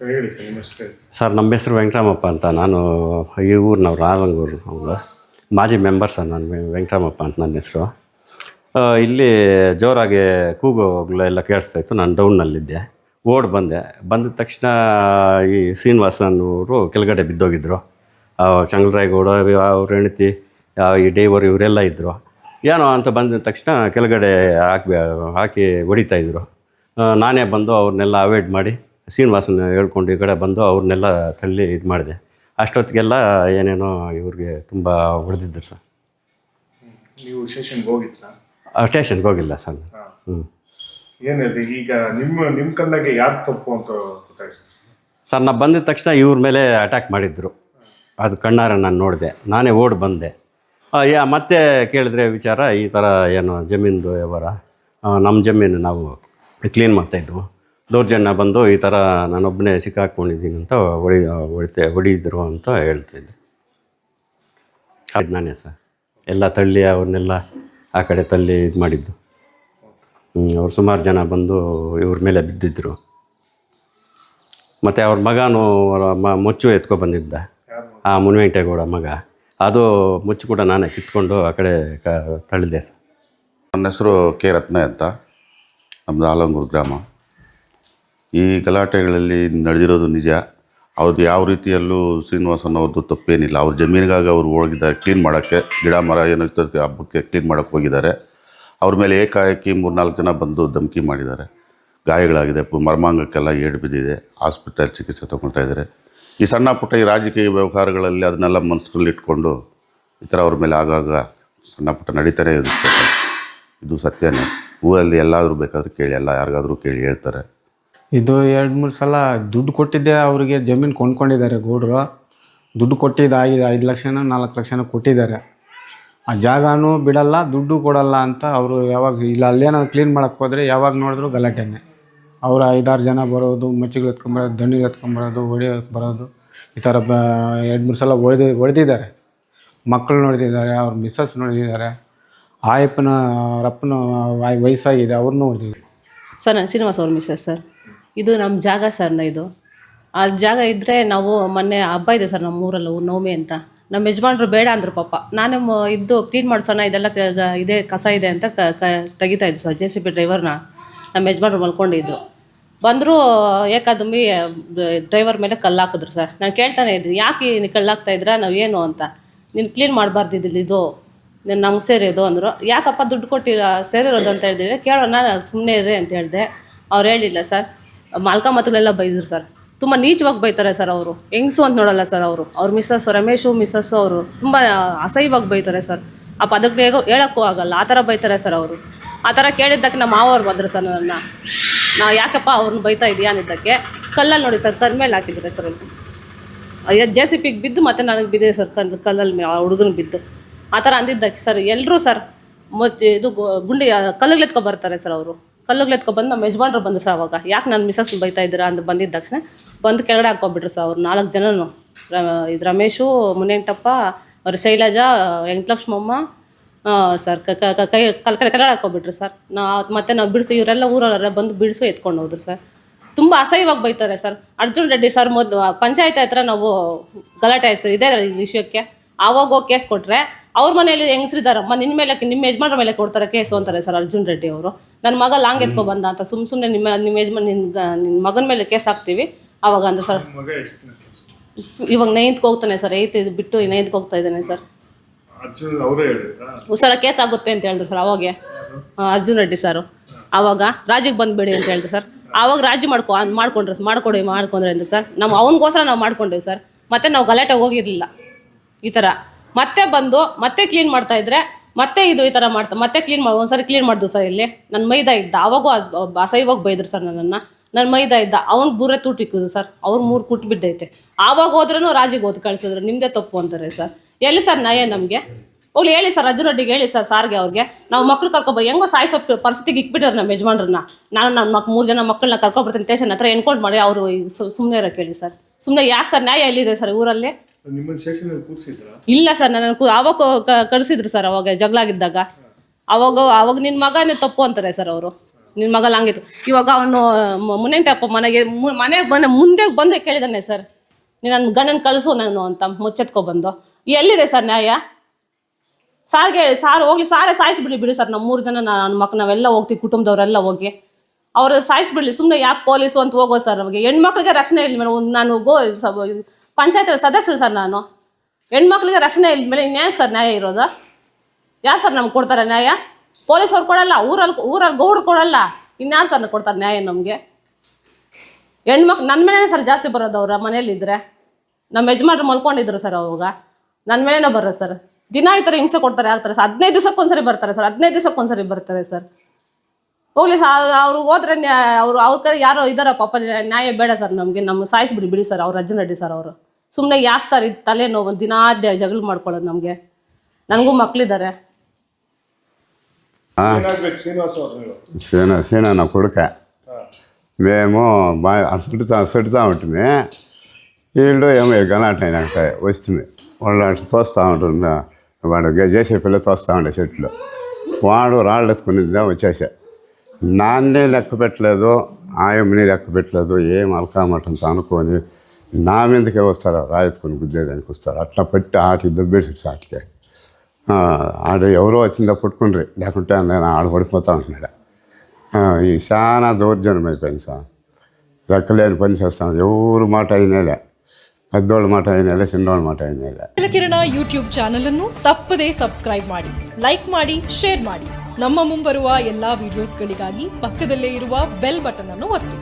ಹೇಳಿ ಸರ್ ನಿಮ್ಮ ಹೆಸರು ಸರ್ ನಮ್ಮ ಹೆಸರು ವೆಂಕಟರಾಮಪ್ಪ ಅಂತ. ನಾನು ಈ ಊರಿನವ್ರು ಆಲಂಗೂರು ಅವರು. ಮಾಜಿ ಮೆಂಬರ್ ಸರ್ ನಾನು ವೆಂಕಟರಾಮಪ್ಪ ಅಂತ ನನ್ನ ಹೆಸರು. ಇಲ್ಲಿ ಜೋರಾಗಿ ಕೂಗುಗಳು ಎಲ್ಲ ಕೇಳಿಸ್ತಾ ಇತ್ತು. ನಾನು ಡೌನ್ನಲ್ಲಿದ್ದೆ ಓಡ್ ಬಂದೆ. ಬಂದ ತಕ್ಷಣ ಈ ಶ್ರೀನಿವಾಸನವರು ಕೆಳಗಡೆ ಬಿದ್ದೋಗಿದ್ದರು ಚಂಗಲರಾಯಗೌಡ ಅವ್ರ ಹೆಂಡತಿ ಆ, ಈ ಡೈವರ್ ಇವರೆಲ್ಲ ಇದ್ದರು ಏನೋ ಅಂತ ಬಂದ ತಕ್ಷಣ ಕೆಳಗಡೆ ಹಾಕಿ ಹಾಕಿ ಹೊಡಿತಾಯಿದ್ರು ನಾನೇ ಬಂದು ಅವ್ರನ್ನೆಲ್ಲ ಅವಾಯ್ಡ್ ಮಾಡಿ ಶ್ರೀನಿವಾಸನ ಹೇಳ್ಕೊಂಡು ಈ ಕಡೆ ಬಂದು ಅವ್ರನ್ನೆಲ್ಲ ತಳ್ಳಿ ಇದು ಮಾಡಿದೆ. ಅಷ್ಟೊತ್ತಿಗೆಲ್ಲ ಏನೇನೋ ಇವ್ರಿಗೆ ತುಂಬ ಹೊಡೆದಿದ್ದರು ಸರ್. ನೀವು ಸ್ಟೇಷನ್ಗೆ ಹೋಗಿದ್ರಾ? ಸ್ಟೇಷನ್ಗೆ ಹೋಗಿಲ್ಲ ಸರ್. ಹ್ಞೂ ಏನು ಹೇಳಿ ಈಗ ನಿಮ್ಮ ನಿಮ್ಮ ಕಣ್ಣಾಗೆ ಯಾರು ತಪ್ಪು ಅಂತ ಗೊತ್ತಾಯ್ತು? ಸರ್ ನಾನು ಬಂದಿದ ತಕ್ಷಣ ಇವ್ರ ಮೇಲೆ ಅಟ್ಯಾಕ್ ಮಾಡಿದ್ರು. ಅದು ಕಣ್ಣಾರ ನಾನು ನೋಡಿದೆ. ನಾನೇ ಓಡಿ ಬಂದೆ. ಯಾ ಮತ್ತೆ ಕೇಳಿದ್ರೆ ವಿಚಾರ ಈ ಥರ ಏನು ಜಮೀನ್ದು ವ್ಯವಹಾರ. ನಮ್ಮ ಜಮೀನು ನಾವು ಕ್ಲೀನ್ ಮಾಡ್ತಾಯಿದ್ವು ದೌರ್ಜನ್ಯ ಬಂದು ಈ ಥರ ನಾನೊಬ್ಬನೇ ಸಿಕ್ಕಾಕೊಂಡಿದ್ದೀನಿ ಅಂತ ಹೊಡಿ ಹೊಡಿತೆ ಹೊಡಿದ್ರು ಅಂತ ಹೇಳ್ತಿದ್ದೆ ನಾನೇ ಸರ್. ಎಲ್ಲ ತಳ್ಳಿ ಅವ್ರನ್ನೆಲ್ಲ ಆ ಕಡೆ ತಳ್ಳಿ ಇದು ಮಾಡಿದ್ದು. ಅವ್ರು ಸುಮಾರು ಜನ ಬಂದು ಇವ್ರ ಮೇಲೆ ಬಿದ್ದಿದ್ದರು ಮತ್ತು ಅವ್ರ ಮಗನೂ ಮುಚ್ಚು ಎತ್ಕೊ ಬಂದಿದ್ದ ಆ ಮುನ್ವೆಂಟೇಗೌಡ ಮಗ. ಅದು ಮುಚ್ಚು ಕೂಡ ನಾನೇ ಕಿತ್ಕೊಂಡು ಆ ಕಡೆ ಕ, ತಳ್ಳಿದೆ ಸರ್. ನನ್ನ ಹೆಸರು ಕೆ ರತ್ನ ಅಂತ. ನಮ್ಮದು ಆಲಂಗೂರು ಗ್ರಾಮ. ಈ ಗಲಾಟೆಗಳಲ್ಲಿ ನಡೆದಿರೋದು ನಿಜ. ಅವ್ರದ್ದು ಯಾವ ರೀತಿಯಲ್ಲೂ ಶ್ರೀನಿವಾಸನ್ ಅವ್ರದ್ದು ತಪ್ಪೇನಿಲ್ಲ. ಅವ್ರ ಜಮೀನಿಗಾಗಿ ಅವ್ರು ಹೋಗಿದ್ದಾರೆ ಕ್ಲೀನ್ ಮಾಡೋಕ್ಕೆ. ಗಿಡ, ಮರ ಏನೋ ಹಬ್ಬಕ್ಕೆ ಕ್ಲೀನ್ ಮಾಡೋಕ್ಕೆ ಹೋಗಿದ್ದಾರೆ. ಅವ್ರ ಮೇಲೆ ಏಕಾಏಕಿ ಮೂರ್ನಾಲ್ಕು ಜನ ಬಂದು ಧಮಕಿ ಮಾಡಿದ್ದಾರೆ. ಗಾಯಗಳಾಗಿದೆ. ಮರ್ಮಾಂಗಕ್ಕೆಲ್ಲ ಏಡು ಬಿದ್ದಿದೆ. ಆಸ್ಪಿಟಲ್ ಚಿಕಿತ್ಸೆ ತೊಗೊಳ್ತಾ ಇದ್ದಾರೆ. ಈ ಸಣ್ಣ ಪುಟ್ಟ ಈ ರಾಜಕೀಯ ವ್ಯವಹಾರಗಳಲ್ಲಿ ಅದನ್ನೆಲ್ಲ ಮನಸ್ಸಲ್ಲಿ ಇಟ್ಕೊಂಡು ಈ ಥರ ಅವ್ರ ಮೇಲೆ ಆಗಾಗ ಸಣ್ಣ ಪುಟ್ಟ ನಡೀತಾನೆ ಇರುತ್ತೆ. ಇದು ಸತ್ಯನೇ. ಊರಲ್ಲಿ ಎಲ್ಲಾದರೂ ಬೇಕಾದರೂ ಕೇಳಿ, ಎಲ್ಲ ಯಾರಿಗಾದರೂ ಕೇಳಿ ಹೇಳ್ತಾರೆ. ಇದು ಎರಡು ಮೂರು ಸಲ ದುಡ್ಡು ಕೊಟ್ಟಿದ್ದೆ, ಅವರಿಗೆ ಜಮೀನು ಕೊಂಡ್ಕೊಂಡಿದ್ದಾರೆ ಗೌಡರು. ದುಡ್ಡು ಕೊಟ್ಟಿದ್ದು ಐದು ಐದು ಲಕ್ಷನೋ, ನಾಲ್ಕು ಲಕ್ಷನೋ ಕೊಟ್ಟಿದ್ದಾರೆ. ಆ ಜಾಗನೂ ಬಿಡಲ್ಲ, ದುಡ್ಡು ಕೊಡಲ್ಲ ಅಂತ ಅವರು ಯಾವಾಗ ಇಲ್ಲ, ಅಲ್ಲೇನಾದ್ರು ಕ್ಲೀನ್ ಮಾಡೋಕ್ಕೆ ಹೋದರೆ ಯಾವಾಗ ನೋಡಿದ್ರು ಗಲಾಟೆನೆ. ಅವರು ಐದಾರು ಜನ ಬರೋದು, ಮಚ್ಚಿಗಳು ಎತ್ಕೊಂಬರೋದು ದಣ್ಣಿಗಳು ಎತ್ಕೊಂಬರೋದು ಹೊಡಿಯೋಕ್ಕೆ ಬರೋದು ಈ ಥರ ಬ, ಎರಡು ಮೂರು ಸಲ ಹೊಡೆದು, ಹೊಡೆದಿದ್ದಾರೆ. ಮಕ್ಕಳು ನೋಡಿದ್ದಾರೆ ಅವ್ರ ಮಿಸ್ಸಸ್ ನೋಡಿದ್ದಾರೆ ಆಯಪ್ಪನ ಅವರಪ್ಪನ ವಯಸ್ಸಾಗಿದೆ ಅವ್ರನ್ನೂ ಹೊಡೆದಿದ್ದಾರೆ ಸರ್, ನಾನು ಶ್ರೀನಿವಾಸ್ ಅವ್ರ ಮಿಸ್ಸಸ್ ಸರ್. ಇದು ನಮ್ಮ ಜಾಗ ಸರ್ನ ಇದು. ಆ ಜಾಗ ಇದ್ದರೆ ನಾವು ಮೊನ್ನೆ ಹಬ್ಬ ಇದೆ ಸರ್ ನಮ್ಮ ಊರಲ್ಲಿ ನವಮಿ ಅಂತ. ನಮ್ಮ ಯಜಮಾನ್ರು ಬೇಡ ಅಂದರು ಪಾಪ. ನಾನೇ ಇದ್ದು ಕ್ಲೀನ್ ಮಾಡಿಸೋಣ, ಇದೆಲ್ಲ ಇದೇ, ಕಸ ಇದೆ ಅಂತ ಕ, ಕ- ತೆಗಿತಾ ಇದ್ದು ಸರ್ ಜೆ ಸಿ ಬಿ ಡ್ರೈವರ್ನ ನಮ್ಮ ಯಜಮಾನ್ರು ಮಲ್ಕೊಂಡಿದ್ದು. ಬಂದರೂ ಏಕಾದಮ್ಮಿ ಡ್ರೈವರ್ ಮೇಲೆ ಕಲ್ಲು ಹಾಕಿದ್ರು ಸರ್. ನಾನು ಕೇಳ್ತಾನೆ ಇದ್ದೀನಿ ಯಾಕೆ ನೀವು ಕಲ್ಲು ಹಾಕ್ತಾ ಇದ್ರಾ? ನಾವು ಏನು ಅಂತ. ನೀನು ಕ್ಲೀನ್ ಮಾಡಬಾರ್ದಿದ್ದಿಲ್ಲ ಇದು. ನೀನು ನಮ್ಗೆ ಸೇರಿದು ಅಂದರು. ಯಾಕಪ್ಪ ದುಡ್ಡು ಕೊಟ್ಟಿಲ್ಲ, ಸೇರಿರೋದು ಅಂತ ಹೇಳಿದ್ರೆ ಕೇಳೋಣ ಸುಮ್ಮನೆ ಇರ್ರಿ ಅಂತ ಹೇಳಿದೆ. ಅವ್ರು ಹೇಳಿಲ್ಲ ಸರ್. ಮಾಲ್ಕ ಮತ್ತುಗಳೆಲ್ಲ ಬೈದ್ರು ಸರ್. ತುಂಬ ನೀಚವಾಗಿ ಬೈತಾರೆ ಸರ್ ಅವರು. ಹೆಂಗ್ಸು ಅಂತ ನೋಡಲ್ಲ ಸರ್ ಅವರು. ಅವ್ರ ಮಿಸ್ಸಸ್ ರಮೇಶು, ಮಿಸ್ಸಸ್ಸು ಅವರು. ತುಂಬ ಅಸಹ್ಯವಾಗಿ ಬೈತಾರೆ ಸರ್. ಆ ಪದಕ್ಕೆ ಹೇಗೋ ಹೇಳೋಕ್ಕೂ ಆಗಲ್ಲ. ಆ ಥರ ಬೈತಾರೆ ಸರ್ ಅವರು. ಆ ಥರ ಕೇಳಿದ್ದಕ್ಕೆ ನಮ್ಮ ಮಾವವ್ರು ಬಂದರು ಸರ್ ನನ್ನ ನಾವು ಯಾಕಪ್ಪ ಅವ್ರನ್ನ ಬೈತಾ ಇದೆಯಾ ಅನ್ನಿದ್ದಕ್ಕೆ ಕಲ್ಲಲ್ಲಿ ನೋಡಿ ಸರ್ ಕರ್ಮೇಲೆ ಹಾಕಿದ್ದಾರೆ ಸರ್ ಜೆ ಸಿ ಪಿಗೆ ಬಿದ್ದು ಮತ್ತೆ ನನಗೆ ಬಿದ್ದಿದೆ ಸರ್ ಕಲ್ ಕಲ್ಲಲ್ಲಿ ಆ ಹುಡುಗನ ಬಿದ್ದು. ಆ ಥರ ಅಂದಿದ್ದಕ್ಕೆ ಸರ್ ಎಲ್ಲರೂ ಸರ್ ಮುಚ್ಚಿ ಇದು ಗುಂಡಿ ಕಲ್ಲಲ್ಲಿ ಬರ್ತಾರೆ ಸರ್ ಅವರು. ಕಲ್ಲುಗಳು ಬಂದು ನಮ್ಮ ಯಜಮಾನ್ರು ಬಂದು ಸರ್ ಅವಾಗ. ಯಾಕೆ ನನ್ನ ಮಿಸಸ್ ಬೈತಾ ಇದ್ದೀರಾ ಅಂತ ಬಂದಿದ್ದ ತಕ್ಷಣ ಬಂದು ಕೆಳಗಡೆ ಹಾಕ್ಕೊಬಿಟ್ರು ಸರ್ ಅವ್ರು. ನಾಲ್ಕು ಜನನು. ಇದು ರಮೇಶು ಮುನಿಯಂಟಪ್ಪ ಅವ್ರ ಶೈಲಜಾ, ವೆಂಕಟಲಕ್ಷ್ಮಮ್ಮ ಸರ್ ಕ- ಕಲ್ ಕಡೆ ಕೆಳಗಡೆ ಹಾಕ್ಕೊಬಿಟ್ರು ಸರ್. ನಾ, ಮತ್ತೆ ನಾವು ಬಿಡಿಸಿ, ಇವರೆಲ್ಲ ಊರವರೆಲ್ಲ ಬಂದು ಬಿಡಿಸು ಎತ್ಕೊಂಡು ಹೋದ್ರು ಸರ್. ತುಂಬ ಅಸಹ್ಯವಾಗಿ ಬೈತಾರೆ ಸರ್. ಅರ್ಜುನ್ ರೆಡ್ಡಿ ಸರ್ ಮೊದಲು ಪಂಚಾಯತ್ ಹತ್ರ ನಾವು ಗಲಾಟೆ ಆಯ್ತು ಸರ್. ಇದೇ ಈ ವಿಷಯಕ್ಕೆ. ಆವಾಗ ಹೋಗಿ ಕೇಸ್ ಕೊಟ್ಟರೆ ಅವ್ರ ಮನೆಯಲ್ಲಿ ಹೆಂಗಸ್ರಿದಾರಮ್ಮ? ನಿನ್ನ ಮೇಲೆ ನಿಮ್ಮ ಯಜಮಾನ್ರ ಮೇಲೆ ಕೊಡ್ತಾರೆ ಕೇಸು ಅಂತಾರೆ ಸರ್ ಅರ್ಜುನ್ ರೆಡ್ಡಿ ಅವರು. ನನ್ನ ಮಗ ಲಾಂಗ್ ಎತ್ಕೊ ಬಂದ ಅಂತ. ಸುಮ್ ಸುಮ್ಮನೆ ನಿಮ್ಮ ನಿಮ್ಮ ಯಜಮಾನ್ ನಿನ್ನ ನಿನ್ನ ಮಗನ ಮೇಲೆ ಕೇಸ್ ಹಾಕ್ತೀವಿ. ಅವಾಗ ಅಂತ ಸರ್. ಮಗ ಎಷ್ಟು ಇವಾಗ ನೈನ್ತ್ಗೆ ಹೋಗ್ತಾನೆ ಸರ್. ಏತ್ ಇದು ಬಿಟ್ಟು ನೈನ್ತ್ಗೆ ಹೋಗ್ತಾ ಇದ್ದಾನೆ ಸರ್. ಅರ್ಜುನ್ ಅವರೇ ಹೇಳಿದ್ರಾ? ಸರ ಕೇಸ್ ಆಗುತ್ತೆ ಅಂತ ಹೇಳಿದ್ರು ಸರ್ ಅವಾಗೆ. ಆ, ಅರ್ಜುನ್ ರೆಡ್ಡಿ ಸರ್. ಅವಾಗ ರಾಜಿಗೆ ಬಂದ್ಬೇಡಿ ಅಂತ ಹೇಳಿದ್ರು ಸರ್. ಅವಾಗ ರಾಜಿ ಮಾಡ್ಕೊ ಅನ್- ಮಾಡ್ಕೊಂಡ್ರೆ ಸರ್. ಮಾಡ್ಕೊಡಿ ಮಾಡ್ಕೊಂಡ್ರೆ ಅಂದ್ರೆ ಸರ್. ನಾವು ಅವನಿಗೋಸ್ಕರ ನಾವು ಮಾಡ್ಕೊಂಡೇವಿ ಸರ್. ಮತ್ತೆ ನಾವು ಗಲಾಟೆ ಹೋಗಿರಲಿಲ್ಲ. ಈ ಥರ ಮತ್ತೆ ಬಂದು ಮತ್ತೆ ಕ್ಲೀನ್ ಮಾಡ್ತಾ ಇದ್ರೆ ಮತ್ತೆ ಇದು ಈ ಥರ ಮಾಡ್ತ ಮತ್ತೆ ಕ್ಲೀನ್ ಮಾಡಿ, ಒಂದ್ಸರಿ ಕ್ಲೀನ್ ಮಾಡಿದ್ರು ಸರ್ ಇಲ್ಲಿ. ನನ್ನ ಮೈದಾ ಇದ್ದ. ಅವಾಗೂ ಅದು ಅಸಹ್ಯವಾಗಿ ಬೈದ್ರು ಸರ್ ನನ್ನನ್ನು. ನನ್ನ ಮೈದಾ ಇದ್ದ. ಅವ್ನು ಬೂರೆ ತೂಟಿಕ್ಕಿದ್ರು ಸರ್ ಅವ್ರು ಮೂರು ಕುಟ್ಟು ಬಿದ್ದೈತೆ. ಆವಾಗ ಹೋದ್ರೂ ರಾಜಿಗೆ ಓದ್ ಕಳಿಸಿದ್ರು. ನಿಮ್ಮದೇ ತಪ್ಪು ಅಂತಾರೆ ಸರ್ ಎಲ್ಲಿ ಸರ್ ನಯ ನಮಗೆ? ಹೋಗ್ಲಿ ಹೇಳಿ ಸರ್ ಅಜ್ಜು ಹೇಳಿ ಸರ್ ಸಾರ್ಗೆ ಅವ್ರಿಗೆ. ನಾವು ಮಕ್ಳು ಕರ್ಕೊಬ ಹೆಂಗೋ ಸಾಯಿಸೋ ಪರಿಸ್ಥಿತಿಗೆ ಇಕ್ಬಿಟ್ಟಾರೆ ನಮ್ಮ ಯಜಮಾನ್ರನ್ನ. ನಾನು ಮಕ್ ಮೂರು ಜನ ಮಕ್ಕಳನ್ನ ಕರ್ಕೊಬರ್ತೀನಿ ಟೇಷನ್ ಹತ್ರ ಎನ್ಕೌಂಟ್ ಮಾಡಿ ಅವರು ಸುಮ್ಮನೆ ಇರೋ ಕೇಳಿ ಸರ್ ಸುಮ್ಮನೆ ಯಾಕೆ ಸರ್ ನ್ಯಾಯ ಎಲ್ಲಿದೆ ಸರ್ ಊರಲ್ಲಿ? ಇಲ್ಲ ಸರ್ ನನ್ನ ಅವಾಗ ಕ- ಕಳ್ಸಿದ್ರು ಸರ್, ಅವಾಗ ಜಗಳ ಆಗಿದ್ದಾಗ ಅವಾಗ ಅವಾಗ ನಿನ್ನ ಮಗನೇ ತಪ್ಪು ಅಂತಾರೆ ಸರ್ ಅವರು. ನಿನ್ನ ಮಗ ಹಂಗಿತ್ತು ಇವಾಗ ಅವನು ಮುನೆಂಟಪ್ಪ ಮನೆಗೆ ಮನೆಗೆ ಬಂದ ಮುಂದೆ ಬಂದೆ ಕೇಳಿದಾನೆ ಸರ್. ನೀನು ನನ್ನ ಗಂಡನ ಕಳಿಸು ನಾನು ಅಂತ ಮುಚ್ಚೆತ್ಕೊ ಬಂದು. ಎಲ್ಲಿದೆ ಸರ್ ನ್ಯಾಯ? ಸಾರ್ಗೆ ಹೇಳಿ ಸಾರ್ ಹೋಗ್ಲಿ, ಸಾರೇ ಸಾಯಿಸ್ಬಿಡ್ಲಿ ಬಿಡಿ ಸರ್ ನಮ್ಮ ಮೂರು ಜನ ನನ್ನ ಮಕ್ಕ ನಾವೆಲ್ಲ ಹೋಗ್ತೀವಿ, ಕುಟುಂಬದವರೆಲ್ಲ ಹೋಗಿ. ಅವರು ಸಾಯಿಸ್ಬಿಡ್ಲಿ ಸುಮ್ಮನೆ ಯಾಕೆ ಪೊಲೀಸು ಅಂತ ಹೋಗೋ ಸರ್ ನಮಗೆ. ಹೆಣ್ಮಕ್ಳಿಗೆ ರಕ್ಷಣೆ ಇಲ್ಲ ಮೇಡಮ್. ನಾನು ಗೋ ಪಂಚಾಯತ್ ಸದಸ್ಯರು ಸರ್ ನಾನು. ಹೆಣ್ಮಕ್ಳಿಗೆ ರಕ್ಷಣೆ ಇಲ್ಲ ಮೇಲೆ ಇನ್ಯಾಕೆ ಸರ್ ನ್ಯಾಯ ಇರೋದು. ಯಾರು ಸರ್ ನಮ್ಗೆ ಕೊಡ್ತಾರೆ ನ್ಯಾಯ? ಪೊಲೀಸವ್ರು ಕೊಡಲ್ಲ ಊರಲ್ಲಿ ಊರಲ್ಲಿ ಗೌಡ್ರು ಕೊಡಲ್ಲ. ಇನ್ಯಾರು ಸರ್ ಕೊಡ್ತಾರೆ ನ್ಯಾಯ ನಮಗೆ? ಹೆಣ್ಮಕ್ಳು ನನ್ನ ಮೇಲೆ ಸರ್ ಜಾಸ್ತಿ ಬರೋದು ಅವ್ರ ಮನೇಲಿದ್ದರೆ ನಮ್ಮ ಯಜಮಾನ್ರು ಮಲ್ಕೊಂಡಿದ್ರು ಸರ್ ಅವಾಗ. ನನ್ನ ಮೇಲೇನೋ ಬರೋ ಸರ್. ದಿನ ಈ ಥರ ಹಿಂಸೆ ಕೊಡ್ತಾರೆ ಆಗ್ತಾರೆ ಸರ್. ಹದಿನೈದು ದಿವಸಕ್ಕೊಂದ್ಸರಿ ಬರ್ತಾರೆ ಸರ್. ಹದಿನೈದು ದಿವಸಕ್ಕೊಂದ್ಸರಿ ಬರ್ತಾರೆ ಸರ್. ಹೋಗ್ಲಿ ಸರ್ ಅವ್ರು ಹೋದ್ರೆ ನ್ಯಾ- ಅವ್ರು ಅವ್ರ ಕಡೆ ಯಾರೋ ಇದ್ದಾರೋ ಪಾಪ ನ್ಯಾಯ ಬೇಡ ಸರ್ ನಮಗೆ. ನಮ್ಮ ಸಾಯಿಸ್ಬಿಡಿ ಬಿಡಿ ಸರ್ ಅವ್ರು ಅಜ್ಜನ ರೆಡ್ಡಿ ಸರ್ ಅವರು. ಸುಮ್ಮನೆ ಯಾಕೆ ಸರ್ ಇದು ತಲೆನೋವು ದಿನಾದ್ಯ ಜಗಳ ಮಾಡ್ಕೊಳ್ಳೋದು ನಮಗೆ ನನಗೂ ಮಕ್ಕಳಿದ್ದಾರೆ ಏನಾಗ್ಬೇಕು ಶ್ರೀನಿವಾಸ ಅವ್ರು ನೀವು సీన సీన నా కొడుక మేము బాగా అసలుతా అసలుతా ఉంటుంది వీళ్ళు ఏమో గలాట అయినాక వస్తుంది వాళ్ళు అటు తోస్తూ ఉంటుందా వాడు గ- చేసే పిల్ల తోస్తూ ఉండే చెట్లు వాడు రాళ్ళు ఎత్తుకుని వచ్చేసా నాన్నే లెక్క పెట్టలేదు ఆయమ్మని లెక్క పెట్టలేదు ఏం అలకామటంతో అనుకొని నా మీదకే వస్తారు రాయెత్తుకొని గుద్దేదానికి వస్తారు అట్లా పెట్టి ఆటికి దొబ్బేసి సాటికే ఆడ ఎవరో వచ్చిందా పట్టుకుండ్రి లేకుంటే నేను ఆడ పడిపోతా ఉంటున్నాడు ఈ చాలా దౌర్జన్యం అయిపోయింది సార్ రెక్కలేని పని చేస్తాం ఎవరు మాట అయినేలే పెద్దోళ్ళ మాట అయినేలే చిన్నోళ్ళ మాట అయినేలే ಕಿರಣ ಯೂಟ್ಯೂಬ್ ಚಾನಲ್ ಅನ್ನು ತಪ್ಪದೇ ಸಬ್ಸ್ಕ್ರೈಬ್ ಮಾಡಿ ಲೈಕ್ ಮಾಡಿ ಶೇರ್ ಮಾಡಿ ನಮ್ಮ ಮುಂಬರುವ ಎಲ್ಲಾ ವಿಡಿಯೋಸ್ಗಳಿಗಾಗಿ ಪಕ್ಕದಲ್ಲೇ ಇರುವ ಬೆಲ್ ಬಟನ್ ಅನ್ನು ಒತ್ತಿ